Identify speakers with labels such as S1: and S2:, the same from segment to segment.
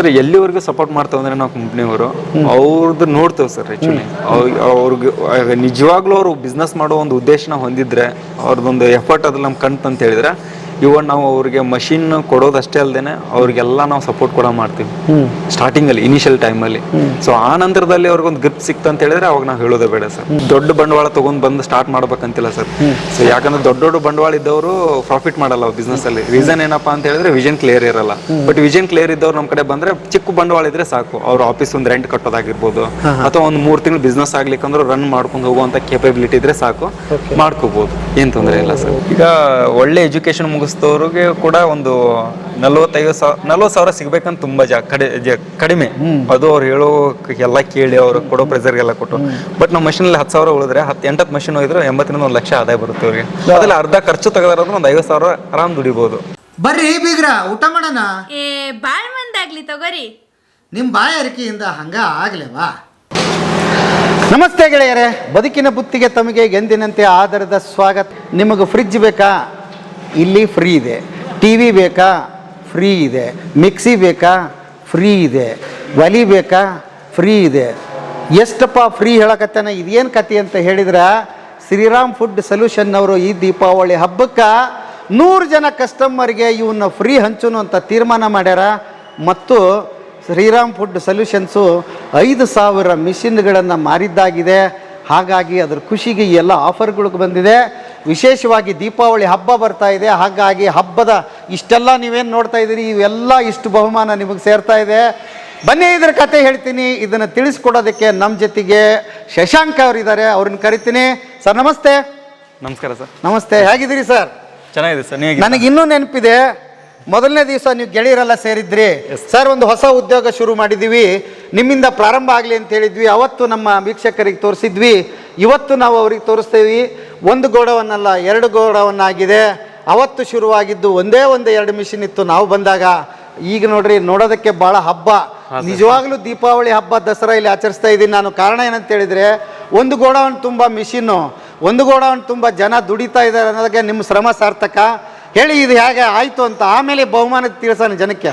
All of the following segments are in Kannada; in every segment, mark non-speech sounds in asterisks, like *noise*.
S1: ಸರ್ ಎಲ್ಲಿವರೆಗೂ ಸಪೋರ್ಟ್ ಮಾಡ್ತಾವ ಅಂದ್ರೆ ನಾವು ಕಂಪ್ನಿಯವರು ಅವ್ರದ್ದು ನೋಡ್ತೇವೆ ಸರ್ ಆ್ಯಕ್ಚುಲಿ ಅವ್ರಿಗೆ ನಿಜವಾಗ್ಲೂ ಅವರು ಬಿಸ್ನೆಸ್ ಮಾಡೋ ಒಂದು ಉದ್ದೇಶನ ಹೊಂದಿದ್ರೆ ಅವ್ರದ್ದೊಂದು ಎಫರ್ಟ್ ಅದ್ರಲ್ಲಿ ನಮ್ಗೆ ಕಂತು ಅಂತ ಹೇಳಿದ್ರೆ ಇವಾಗ ನಾವು ಅವ್ರಿಗೆ ಮಷಿನ್ ಕೊಡೋದಷ್ಟೇ ಅಲ್ಲದೆ ಅವ್ರಿಗೆಲ್ಲ ನಾವು ಸಪೋರ್ಟ್ ಕೂಡ ಮಾಡ್ತೀವಿ. ಸ್ಟಾರ್ಟಿಂಗ್ ಅಲ್ಲಿ ಇನಿಷಿಯಲ್ ಅಲ್ಲಿ. ಸೊ ಆ ನಂತರದಲ್ಲಿ ಅವ್ರಿಗೊಂದು ಗ್ರಿಪ್ ಸಿಕ್ತ ಅಂತ ಹೇಳಿದ್ರೆ ಅವಾಗ ನಾವು ಹೇಳೋದೇ ಬೇಡ ಸರ್. ದೊಡ್ಡ ಬಂಡವಾಳ ತಗೊಂಡ್ ಬಂದು ಸ್ಟಾರ್ಟ್ ಮಾಡ್ಬೇಕಂತಿಲ್ಲ ಸರ್. ಸೊ ಯಾಕಂದ್ರೆ ದೊಡ್ಡ ದೊಡ್ಡ ಬಂಡವಾಳ ಇದ್ದವರು ಪ್ರಾಫಿಟ್ ಮಾಡಲ್ಲ ಬಿಸ್ನೆಸ್ ಅಲ್ಲಿ. ರೀಸನ್ ಏನಪ್ಪಾ ಅಂತ ಹೇಳಿದ್ರೆ ವಿಷನ್ ಕ್ಲಿಯರ್ ಇರಲ್ಲ. ಬಟ್ ವಿಷನ್ ಕ್ಲಿಯರ್ ಇದ್ದವ್ರು ನಮ್ಮ ಕಡೆ ಬಂದ್ರೆ ಚಿಕ್ಕ ಬಂಡವಾಳ ಇದ್ರೆ ಸಾಕು. ಅವ್ರ ಆಫೀಸ್ ಒಂದು ರೆಂಟ್ ಕಟ್ಟೋದಾಗಿರ್ಬೋದು ಅಥವಾ ಒಂದು ಮೂರ್ ತಿಂಗಳು ಬಿಸ್ನೆಸ್ ಆಗ್ಲಿಕ್ಕಂದ್ರೆ ರನ್ ಮಾಡ್ಕೊಂಡು ಹೋಗುವಂತ ಕೆಪಬಿಲಿಟಿ ಇದ್ರೆ ಸಾಕು. ಮಾಡ್ಕೋಬಹುದು ಏನ್ ತೊಂದರೆ ಇಲ್ಲ ಸರ್. ಈಗ ಒಳ್ಳೆ ಎಜುಕೇಶನ್ ಮುಗಿಸಿದವ್ರಿಗೆ ಕೂಡ ಒಂದು ನಲ್ವತ್ತೈದು ಸಾವಿರ ನಲ್ವತ್ತು ಸಾವಿರ ಸಿಗ್ಬೇಕಂತ ತುಂಬಾ ಜಾ ಕಡಿ ಜ- ಕಡಿಮೆ. ಅದು ಅವ್ರು ಹೇಳೋ ಎಲ್ಲ ಕೇಳಿ ಅವ್ರು ಕೊಡೋ ಪ್ರೆಸರ್ಗೆಲ್ಲ ಕೊಟ್ಟು. ಬಟ್ ನಮ್ಮ ಮಷಿನಲ್ಲಿ ಹತ್ತು ಸಾವಿರ ಉಳಿದ್ರೆ ಹತ್ತು ಎಂಟತ್ತು ಮಷಿನ್ ಹೋಗಿದ್ರೆ ಎಂಬತ್ತರಿಂದ ಒಂದು ಲಕ್ಷ ಆದಾಯ ಬರುತ್ತೆ ಅವ್ರಿಗೆ. ಅದ್ರಲ್ಲಿ ಅರ್ಧ ಖರ್ಚು ತಗೋದ್ರೆ ಒಂದು ಐವತ್ತು ಸಾವಿರ ಆರಾಮ್ ದುಡಿಬೋದು.
S2: ಬರ್ರಿ ಬೀಗ್ರ ಊಟ ಮಾಡೋಣ?
S3: ಏ ಬಾಳ್ ಮಂದಾಗ್ಲಿ ತಗೋರಿ.
S2: ನಿಮ್ಮ ಬಾಯಾರಿಕೆಯಿಂದ ಹಂಗ ಆಗ್ಲೇವಾ? ನಮಸ್ತೆ ಗೆಳೆಯರೇ ಬದುಕಿನ ಬುತ್ತಿಗೆ ತಮಗೆ ಎಂದಿನಂತೆ ಆಧಾರದ ಸ್ವಾಗತ. ನಿಮಗೆ ಫ್ರಿಡ್ಜ್ ಬೇಕಾ? ಇಲ್ಲಿ ಫ್ರೀ ಇದೆ. ಟಿ ವಿ ಬೇಕಾ? ಫ್ರೀ ಇದೆ. ಮಿಕ್ಸಿ ಬೇಕಾ? ಫ್ರೀ ಇದೆ. ಒಲಿ ಬೇಕಾ? ಫ್ರೀ ಇದೆ. ಎಷ್ಟಪ್ಪ ಫ್ರೀ ಹೇಳಕತ್ತಾನ? ಇದೇನು ಕತೆ ಅಂತ ಹೇಳಿದ್ರೆ ಶ್ರೀರಾಮ್ ಫುಡ್ ಸೊಲ್ಯೂಷನ್ ಅವರು ಈ ದೀಪಾವಳಿ ಹಬ್ಬಕ್ಕೆ ನೂರು ಜನ ಕಸ್ಟಮರ್ಗೆ ಇವನ್ನ ಫ್ರೀ ಹಂಚುನು ಅಂತ ತೀರ್ಮಾನ ಮಾಡ್ಯಾರ. ಮತ್ತು ಶ್ರೀರಾಮ್ ಫುಡ್ ಸೊಲ್ಯೂಷನ್ಸು ಐದು ಸಾವಿರ ಮಿಷಿನ್ಗಳನ್ನು ಮಾರಿದ್ದಾಗಿದೆ. ಹಾಗಾಗಿ ಅದರ ಖುಷಿಗೆ ಎಲ್ಲ ಆಫರ್ಗಳಿಗೆ ಬಂದಿದೆ. ವಿಶೇಷವಾಗಿ ದೀಪಾವಳಿ ಹಬ್ಬ ಬರ್ತಾ ಇದೆ. ಹಾಗಾಗಿ ಹಬ್ಬದ ಇಷ್ಟೆಲ್ಲ ನೀವೇನು ನೋಡ್ತಾ ಇದ್ದೀರಿ? ಇವೆಲ್ಲ ಇಷ್ಟು ಬಹುಮಾನ ನಿಮಗೆ ಸೇರ್ತಾ ಇದೆ. ಬನ್ನಿ ಇದ್ರ ಕತೆ ಹೇಳ್ತೀನಿ. ಇದನ್ನು ತಿಳಿಸ್ಕೊಡೋದಕ್ಕೆ ನಮ್ಮ ಜೊತೆಗೆ ಶಶಾಂಕ್ ಅವರಿದ್ದಾರೆ. ಅವ್ರನ್ನ ಕರಿತೀನಿ. ಸರ್ ನಮಸ್ತೆ.
S1: ನಮಸ್ಕಾರ ಸರ್.
S2: ನಮಸ್ತೆ. ಹೇಗಿದ್ದೀರಿ ಸರ್?
S1: ಚೆನ್ನಾಗಿದೆ ಸರ್. ನೀವು
S2: ನನಗೆ ಇನ್ನೂ ನೆನಪಿದೆ. ಮೊದಲನೇ ದಿವಸ ನೀವು ಗೆಳೆಯರೆಲ್ಲ ಸೇರಿದ್ರಿ. ಸರ್ ಒಂದು ಹೊಸ ಉದ್ಯೋಗ ಶುರು ಮಾಡಿದ್ದೀವಿ. ನಿಮ್ಮಿಂದ ಪ್ರಾರಂಭ ಆಗಲಿ ಅಂತ ಹೇಳಿದ್ವಿ. ಅವತ್ತು ನಮ್ಮ ವೀಕ್ಷಕರಿಗೆ ತೋರಿಸಿದ್ವಿ. ಇವತ್ತು ನಾವು ಅವ್ರಿಗೆ ತೋರಿಸ್ತೀವಿ ಒಂದು ಗೋಡವನ್ನಲ್ಲ ಎರಡು ಗೋಡವನ್ನಾಗಿದೆ. ಅವತ್ತು ಶುರುವಾಗಿದ್ದು ಒಂದೇ ಒಂದು ಎರಡು ಮಿಷಿನ್ ಇತ್ತು. ನಾವು ಬಂದಾಗ ಈಗ ನೋಡ್ರಿ ನೋಡೋದಕ್ಕೆ ಭಾಳ ಹಬ್ಬ. ನಿಜವಾಗ್ಲೂ ದೀಪಾವಳಿ ಹಬ್ಬ ದಸರಾ ಇಲ್ಲಿ ಆಚರಿಸ್ತಾ ಇದ್ದೀನಿ. ನಾನು ಕಾರಣ ಏನಂತ ಹೇಳಿದ್ರೆ ಒಂದು ಗೋಡವನ್ ತುಂಬ ಮಿಷಿನ್ನು ಒಂದು ಗೋಡವನ್ ತುಂಬ ಜನ ದುಡಿತಾ ಇದ್ದಾರೆ ಅನ್ನೋದಕ್ಕೆ ನಿಮ್ಮ ಶ್ರಮ ಸಾರ್ಥಕ. ಹೇಳಿ ಇದು ಹೇಗೆ ಆಯಿತು ಅಂತ ಆಮೇಲೆ ಬಹುಮಾನ ತಿಳಿಸೋಣ ಜನಕ್ಕೆ.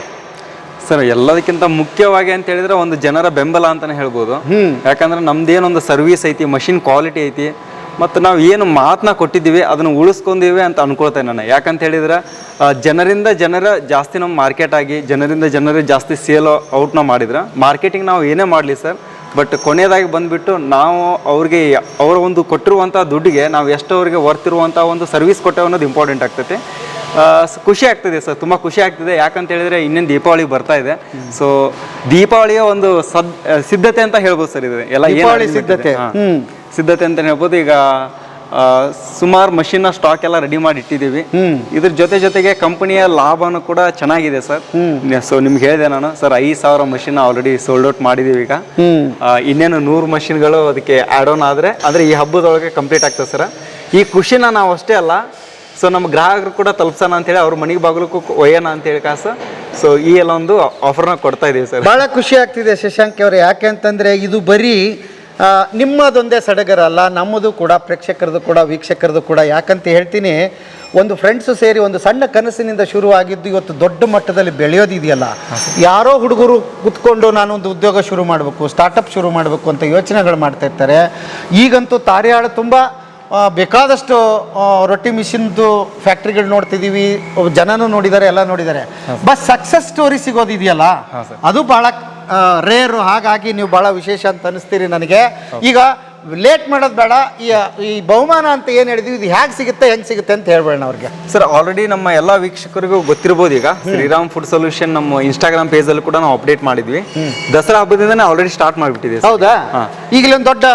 S1: ಸರ್ ಎಲ್ಲದಕ್ಕಿಂತ ಮುಖ್ಯವಾಗಿ ಅಂತ ಹೇಳಿದ್ರೆ ಒಂದು ಜನರ ಬೆಂಬಲ ಅಂತಾನೆ ಹೇಳ್ಬೋದು. ಯಾಕಂದ್ರೆ ನಮ್ದೇನೊಂದು ಸರ್ವಿಸ್ ಐತಿ ಮಷಿನ್ ಕ್ವಾಲಿಟಿ ಐತಿ ಮತ್ತು ನಾವು ಏನು ಮಾತನ್ನ ಕೊಟ್ಟಿದ್ದೀವಿ ಅದನ್ನು ಉಳಿಸ್ಕೊಂಡಿವಿ ಅಂತ ಅನ್ಕೊಳ್ತೇನೆ ನಾನು. ಯಾಕಂತ ಹೇಳಿದ್ರೆ ಜನರಿಂದ ಜನರ ಜಾಸ್ತಿ ನಮ್ಮ ಮಾರ್ಕೆಟ್ ಆಗಿ ಜನರಿಂದ ಜನರೇ ಜಾಸ್ತಿ ಸೇಲ್ ಔಟ್ನ ಮಾಡಿದ್ರೆ ಮಾರ್ಕೆಟಿಂಗ್ ನಾವು ಏನೇ ಮಾಡಲಿ ಸರ್ ಬಟ್ ಕೊನೆಯದಾಗಿ ಬಂದ್ಬಿಟ್ಟು ನಾವು ಅವ್ರಿಗೆ ಅವರ ಒಂದು ಕೊಟ್ಟಿರುವಂಥ ದುಡ್ಡಿಗೆ ನಾವು ಎಷ್ಟು ಅವ್ರಿಗೆ ವರ್ತ್ ಇರುವಂಥ ಒಂದು ಸರ್ವಿಸ್ ಕೊಟ್ಟೆ ಅನ್ನೋದು ಇಂಪಾರ್ಟೆಂಟ್ ಆಗ್ತೈತೆ. ಖುಷಿ ಆಗ್ತಿದೆ ಸರ್ ತುಂಬ ಖುಷಿ ಆಗ್ತಿದೆ. ಯಾಕಂತ ಹೇಳಿದ್ರೆ ಇನ್ನೇನು ದೀಪಾವಳಿ ಬರ್ತಾ ಇದೆ. ಸೊ ದೀಪಾವಳಿಯ ಒಂದು ಸದ್ ಸಿದ್ಧತೆ ಅಂತ ಹೇಳ್ಬೋದು ಸರ್ ಇದೆ. ಎಲ್ಲ
S2: ದೀಪಾವಳಿ ಸಿದ್ಧತೆ.
S1: ಸಿದ್ಧತೆ ಅಂತ ಹೇಳ್ಬೋದು. ಈಗ ಸುಮಾರು ಮಷಿನ್ನ ಸ್ಟಾಕ್ ಎಲ್ಲ ರೆಡಿ ಮಾಡಿ ಇಟ್ಟಿದ್ದೀವಿ. ಇದ್ರ ಜೊತೆ ಜೊತೆಗೆ ಕಂಪನಿಯ ಲಾಭನೂ ಕೂಡ ಚೆನ್ನಾಗಿದೆ ಸರ್. ಸೊ ನಿಮ್ಗೆ ಹೇಳಿದೆ ನಾನು. ಸರ್ ಐದು ಸಾವಿರ ಮಷಿನ್ ಆಲ್ರೆಡಿ ಸೋಲ್ಡ್ ಔಟ್ ಮಾಡಿದೀವಿ ಈಗ. ಇನ್ನೇನು ನೂರು ಮಷಿನ್ಗಳು ಅದಕ್ಕೆ ಆ್ಯಡ್ ಆನ್ ಆದರೆ ಅಂದರೆ ಈ ಹಬ್ಬದೊಳಗೆ ಕಂಪ್ಲೀಟ್ ಆಗ್ತದೆ ಸರ್. ಈ ಖುಷಿನ ನಾವು ಅಷ್ಟೇ ಅಲ್ಲ ಸೊ ನಮ್ಮ ಗ್ರಾಹಕರು ಕೂಡ ತಲುಪ್ಸೋಣ ಅಂತೇಳಿ ಅವ್ರ ಮನೆಗೆ ಬಾಗಿಲಕ್ಕೂ ಒಯ್ಯೋಣ ಅಂತೇಳಿ ಕಾಸ. ಸೊ ಈ ಎಲ್ಲ ಒಂದು ಆಫರ್ನ ಕೊಡ್ತಾ ಇದೀವಿ ಸರ್.
S2: ಭಾಳ ಖುಷಿ ಆಗ್ತಿದೆ ಶಶಾಂಕ್ ಅವರೇ. ಯಾಕೆ ಅಂತಂದರೆ ಇದು ಬರೀ ನಿಮ್ಮದೊಂದೇ ಸಡಗರ ಅಲ್ಲ, ನಮ್ಮದು ಕೂಡ, ಪ್ರೇಕ್ಷಕರದು ಕೂಡ, ವೀಕ್ಷಕರದು ಕೂಡ. ಯಾಕಂತ ಹೇಳ್ತೀನಿ, ಒಂದು ಫ್ರೆಂಡ್ಸು ಸೇರಿ ಒಂದು ಸಣ್ಣ ಕನಸಿನಿಂದ ಶುರುವಾಗಿದ್ದು ಇವತ್ತು ದೊಡ್ಡ ಮಟ್ಟದಲ್ಲಿ ಬೆಳೆಯೋದಿದೆಯಲ್ಲ. ಯಾರೋ ಹುಡುಗರು ಕುತ್ಕೊಂಡು ನಾನೊಂದು ಉದ್ಯೋಗ ಶುರು ಮಾಡಬೇಕು ಸ್ಟಾರ್ಟಪ್ ಶುರು ಮಾಡಬೇಕು ಅಂತ ಯೋಚನೆಗಳು ಮಾಡ್ತಾ ಇರ್ತಾರೆ. ಈಗಂತೂ ತಾರೆಯಾಳು ತುಂಬ ಬೇಕಾದಷ್ಟು ರೊಟ್ಟಿ ಮಿಷಿನ್ದು ಫ್ಯಾಕ್ಟ್ರಿಗಳು ನೋಡ್ತಿದ್ದೀವಿ ಜನನೂ ನೋಡಿದ್ದಾರೆ ಎಲ್ಲ ನೋಡಿದ್ದಾರೆ ಬಸ್ ಸಕ್ಸಸ್ ಸ್ಟೋರಿ ಸಿಗೋದಿದೆಯಲ್ಲ? ಅದು ಭಾಳ ರೇರು ಹಾಗಾಗಿ ನೀವು ಭಾಳ ವಿಶೇಷ ಅಂತ ಅನಿಸ್ತೀರಿ ನನಗೆ. ಈಗ ಲೇಟ್ ಮಾಡೋದು ಬೇಡ. ಈ ಈ ಬಹುಮಾನ ಅಂತ ಏನು ಹೇಳಿದ್ವಿ ಇದು ಹೇಗೆ ಸಿಗುತ್ತೆ ಹೆಂಗೆ ಸಿಗುತ್ತೆ ಅಂತ ಹೇಳ್ಬೇಡ ಅವ್ರಿಗೆ.
S1: ಸರ್ ಆಲ್ರೆಡಿ ನಮ್ಮ ಎಲ್ಲ ವೀಕ್ಷಕರಿಗೂ ಗೊತ್ತಿರ್ಬೋದು ಈಗ. ಶ್ರೀರಾಮ್ ಫುಡ್ ಸೊಲ್ಯೂಷನ್ ನಮ್ಮ ಇನ್ಸ್ಟಾಗ್ರಾಮ್ ಪೇಜಲ್ಲಿ ಕೂಡ ನಾವು ಅಪ್ಡೇಟ್ ಮಾಡಿದ್ವಿ. ದಸರಾ ಹಬ್ಬದಿಂದನೇ ಆಲ್ರೆಡಿ ಸ್ಟಾರ್ಟ್ ಮಾಡಿಬಿಟ್ಟಿದೆ
S2: ಹೌದಾ? ಈಗಲೊಂದು ದೊಡ್ಡ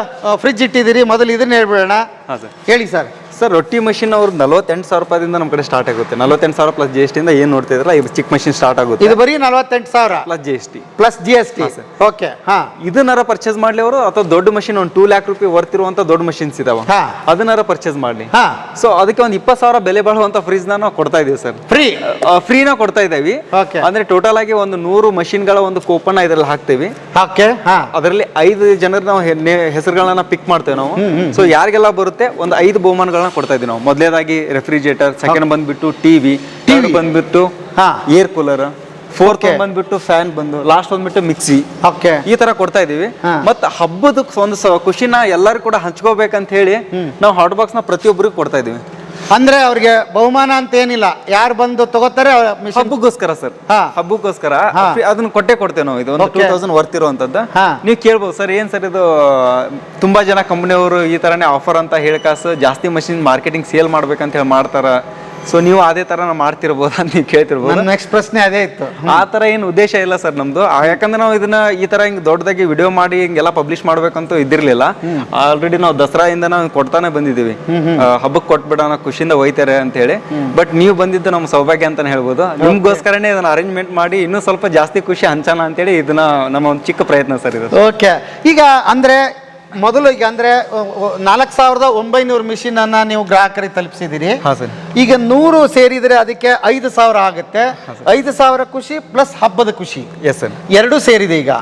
S2: ಫ್ರಿಜ್ ಇಟ್ಟಿದ್ದೀರಿ ಮೊದಲು ಇದನ್ನ ಹೇಳ್ಬೇಡ
S1: ಹಾಂ ಸರ್.
S2: ಹೇಳಿ ಸರ್.
S1: ಸರ್ ರೊಟ್ಟಿ ಮಷಿನ್ ಅವ್ರು ನಲವತ್ತೆಂಟು ಸಾವಿರ ರೂಪಾಯಿಂದ ನಮ್ಮ ಕಡೆ ಸ್ಟಾರ್ಟ್ ಆಗುತ್ತೆ. ನಲವತ್ತೆಂಟು ಸಾವಿರ ಪ್ಲಸ್ ಜಿ ಎಸ್ ಟಿಯಿಂದ ಏನು ನೋಡ್ತಾ ಇದ್ರಲ್ಲ ಇದು ಚಿಕ್ಕ ಮಷಿನ್ ಸ್ಟಾರ್ಟ್ ಆಗುತ್ತೆ.
S2: ಇದು ಬರೀ ನಲವತ್ತೆಂಟು ಸಾವಿರ?
S1: Plus G S T
S2: plus G S T okay ಹಾಂ.
S1: ಇದನ್ನಾರ ಪರ್ಚೇಸ್ ಮಾಡ್ಲಿ ಅವರು? ಅಥವಾ ದೊಡ್ಡ ಮಷಿನ್ ಒಂದು ಟೂ ಲ್ಯಾಕ್ ರೂಪಾಯಿ ವರ್ತ್ ಇರುವಂತ ದೊಡ್ಡ ಮಷಿನ್ಸ್ ಇದಾವ. ಅದನ್ನಾರ ಪರ್ಚೇಸ್ ಮಾಡ್ಲಿ.
S2: ಹಾಂ.
S1: ಸೊ ಅದಕ್ಕೆ ಒಂದು ಇಪ್ಪತ್ತು ಸಾವಿರ ಬೆಲೆ ಬಾಳುವಂತ ಫ್ರಿಜ್ ನಾವು ಕೊಡ್ತಾ ಇದೀವಿ ಸರ್
S2: ಫ್ರೀ
S1: ಫ್ರೀನ ಕೊಡ್ತಾ ಇದ್ದೀವಿ. ಅಂದ್ರೆ ಟೋಟಲ್ ಆಗಿ ಒಂದು ನೂರು ಮಷಿನ್ಗಳ ಒಂದು ಕೂಪನ್ ಇದರಲ್ಲಿ ಹಾಕ್ತೀವಿ.
S2: ಓಕೆ ಹಾಂ.
S1: ಅದರಲ್ಲಿ ಐದು ಜನರ ನಾವು ಹೆಸರುಗಳನ್ನ ಪಿಕ್ ಮಾಡ್ತೇವೆ ನಾವು. ಸೊ ಯಾರಿಗೆಲ್ಲ ಬರುತ್ತೆ? ಒಂದು ಐದು ಬಹುಮಾನಗಳನ್ನ ಕೊಡ್ತಾ ಇದೀವಿ ನಾವು. ಮೊದಲೇದಾಗಿ ರೆಫ್ರಿಜರೇಟರ್ ಸೆಕೆಂಡ್ ಬಂದ್ಬಿಟ್ಟು ಟಿವಿ ಟಿವಿ ಬಂದ್ಬಿಟ್ಟು
S2: ಹಾ.
S1: ಏರ್ ಕೂಲರ್ ಫೋರ್ತ್ ಬಂದ್ಬಿಟ್ಟು ಫ್ಯಾನ್ ಬಂದು ಲಾಸ್ಟ್ ಬಂದ್ಬಿಟ್ಟು ಮಿಕ್ಸಿ
S2: ಓಕೆ
S1: ಈ ತರ ಕೊಡ್ತಾ ಇದೀವಿ
S2: ಮತ್ತೆ
S1: ಮತ್ತ ಹಬ್ಬದ ಒಂದು ಖುಷಿನ ಎಲ್ಲರೂ ಕೂಡ ಹಂಚ್ಕೋಬೇಕಂತ ಹೇಳಿ ನಾವು ಹಾಟ್ ಬಾಕ್ಸ್ನ ಪ್ರತಿಯೊಬ್ಬರಿಗೂ ಕೊಡ್ತಾ ಇದೀವಿ
S2: ಅಂದ್ರೆ ಅವ್ರಿಗೆ ಬಹುಮಾನ ಅಂತ ಏನಿಲ್ಲ ಯಾರು ಬಂದು ತಗೋತಾರೆ ಮಿಷನ್
S1: ಹಬ್ಬಕ್ಕೋಸ್ಕರ ಸರ್
S2: ಹಾ.
S1: ಹಬ್ಬಕ್ಕೋಸ್ಕರ ಅದನ್ನ ಕೊಟ್ಟೆ ಕೊಡ್ತೇವೆ ನಾವು ಇದು ಒಂದು ಟೂ
S2: Okay.
S1: ತೌಸಂಡ್ ವರ್ತ್ ಇರುವಂತದ್ದು
S2: ಹಾ.
S1: ನೀವು ಕೇಳ್ಬೋದು ಸರ್ ಏನ್ ಸರ್ ಇದು ತುಂಬಾ ಜನ ಕಂಪ್ನಿಯವರು ಈ ತರನೇ ಆಫರ್ ಅಂತ ಹೇಳ್ಕಾಸು ಜಾಸ್ತಿ ಮಷಿನ್ ಮಾರ್ಕೆಟಿಂಗ್ ಸೇಲ್ ಮಾಡ್ಬೇಕಂತ ಹೇಳಿ ಮಾಡ್ತಾರ ಸೊ ನೀವು ಅದೇ ತರ ಮಾಡ್ತಿರ್ಬೋದು ಅಂತ ನೀವು ಕೇಳ್ತಿರ್ಬೋದು?
S2: ನನ್ನ ನೆಕ್ಸ್ಟ್ ಪ್ರಶ್ನೆ ಅದೇ ಇತ್ತು.
S1: ಆ ತರ ಏನು ಉದ್ದೇಶ ಇಲ್ಲ ಸರ್ ನಮ್ದು. ಆ, ಯಾಕಂದ್ರೆ ನಾವು ಇದನ್ನ ಈ ತರ ಹಿಂಗ್ ದೊಡ್ಡದಾಗಿ ವಿಡಿಯೋ ಮಾಡಿ ಹಿಂಗೆಲ್ಲ ಪಬ್ಲಿಷ್ ಮಾಡ್ಬೇಕಂತ ಇದ್ದಿರ್ಲಿಲ್ಲ. ಆಲ್ರೆಡಿ ನಾವು ದಸರಾಯಿಂದ ನಾವು ಕೊಡ್ತಾನೆ ಬಂದಿದ್ದೀವಿ. ಹಬ್ಬಕ್ಕೆ ಕೊಟ್ಬಿಡೋಣ ಖುಷಿಯಿಂದ ಒಯ್ತಾರೆ ಅಂತ ಹೇಳಿ. ಬಟ್ ನೀವು ಬಂದಿದ್ದು ನಮ್ಮ ಸೌಭಾಗ್ಯ ಅಂತಾನೆ ಹೇಳ್ಬೋದು. ನಿಮ್ಗೋಸ್ಕರನೇ ಇದನ್ನ ಅರೇಂಜ್ಮೆಂಟ್ ಮಾಡಿ ಇನ್ನೂ ಸ್ವಲ್ಪ ಜಾಸ್ತಿ ಖುಷಿ ಹಂಚೋಣ ಅಂತೇಳಿ ಇದನ್ನ ನಮ್ಮ ಒಂದು ಚಿಕ್ಕ ಪ್ರಯತ್ನ ಸರ್ ಇದು.
S2: ಓಕೆ ಈಗ ಅಂದ್ರೆ ಮೊದಲು ಈಗ ಅಂದ್ರೆ ನಾಲ್ಕು ಸಾವಿರದ ಒಂಬೈನೂರು ಮಿಷಿನ್ ಅನ್ನ ನೀವು ಗ್ರಾಹಕರಿಗೆ ತಲುಪಿಸಿದಿರಿ. ಈಗ ನೂರು ಸೇರಿದ್ರೆ ಅದಕ್ಕೆ ಐದು ಸಾವಿರ ಆಗುತ್ತೆ. ಐದು ಸಾವಿರ ಖುಷಿ ಪ್ಲಸ್ ಹಬ್ಬದ ಖುಷಿ.
S1: ಎಸ್
S2: ಎರಡು ಸೇರಿದೆ ಈಗ.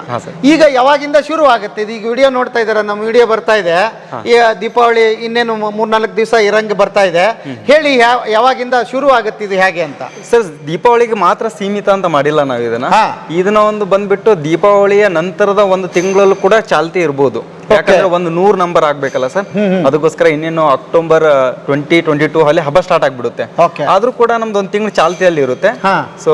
S2: ಈಗ ಯಾವಾಗಿಂದ ಶುರು ಆಗುತ್ತೆ? ಇದು ಈಗ ವಿಡಿಯೋ ನೋಡ್ತಾ ಇದಾರೆ ನಮ್ಮ ವಿಡಿಯೋ ಬರ್ತಾ ಇದೆ. ಈ ದೀಪಾವಳಿ ಇನ್ನೇನು ಮೂರ್ನಾಲ್ಕು ದಿವಸ ಇರಂಗ್ ಬರ್ತಾ ಇದೆ. ಹೇಳಿ ಯಾವಾಗಿಂದ ಶುರು ಆಗುತ್ತೆ ಇದು ಹೇಗೆ ಅಂತ?
S1: ಸರ್ ದೀಪಾವಳಿಗೆ ಮಾತ್ರ ಸೀಮಿತ ಅಂತ ಮಾಡಿಲ್ಲ ನಾವು ಇದನ್ನ. ಇದನ್ನ ಒಂದು ಬಂದ್ಬಿಟ್ಟು ದೀಪಾವಳಿಯ ನಂತರದ ಒಂದು ತಿಂಗಳಲ್ಲೂ ಕೂಡ ಚಾಲ್ತಿ ಇರ್ಬೋದು. ಯಾಕಂದ್ರೆ ಒಂದು ನೂರ್ ನಂಬರ್ ಆಗ್ಬೇಕಲ್ಲ ಸರ್? ಅದಕ್ಕೋಸ್ಕರ ಇನ್ನೇನು ಅಕ್ಟೋಬರ್ ಟ್ವೆಂಟಿ ಟ್ವೆಂಟಿ ಟೂ ಅಲ್ಲಿ ಹಬ್ಬ ಸ್ಟಾರ್ಟ್ ಆಗ್ಬಿಡುತ್ತೆ. ಆದ್ರೂ ಕೂಡ ನಮ್ದು ಒಂದ್ ತಿಂಗಳು ಚಾಲ್ತಿಯಲ್ಲಿ ಇರುತ್ತೆ. ಸೊ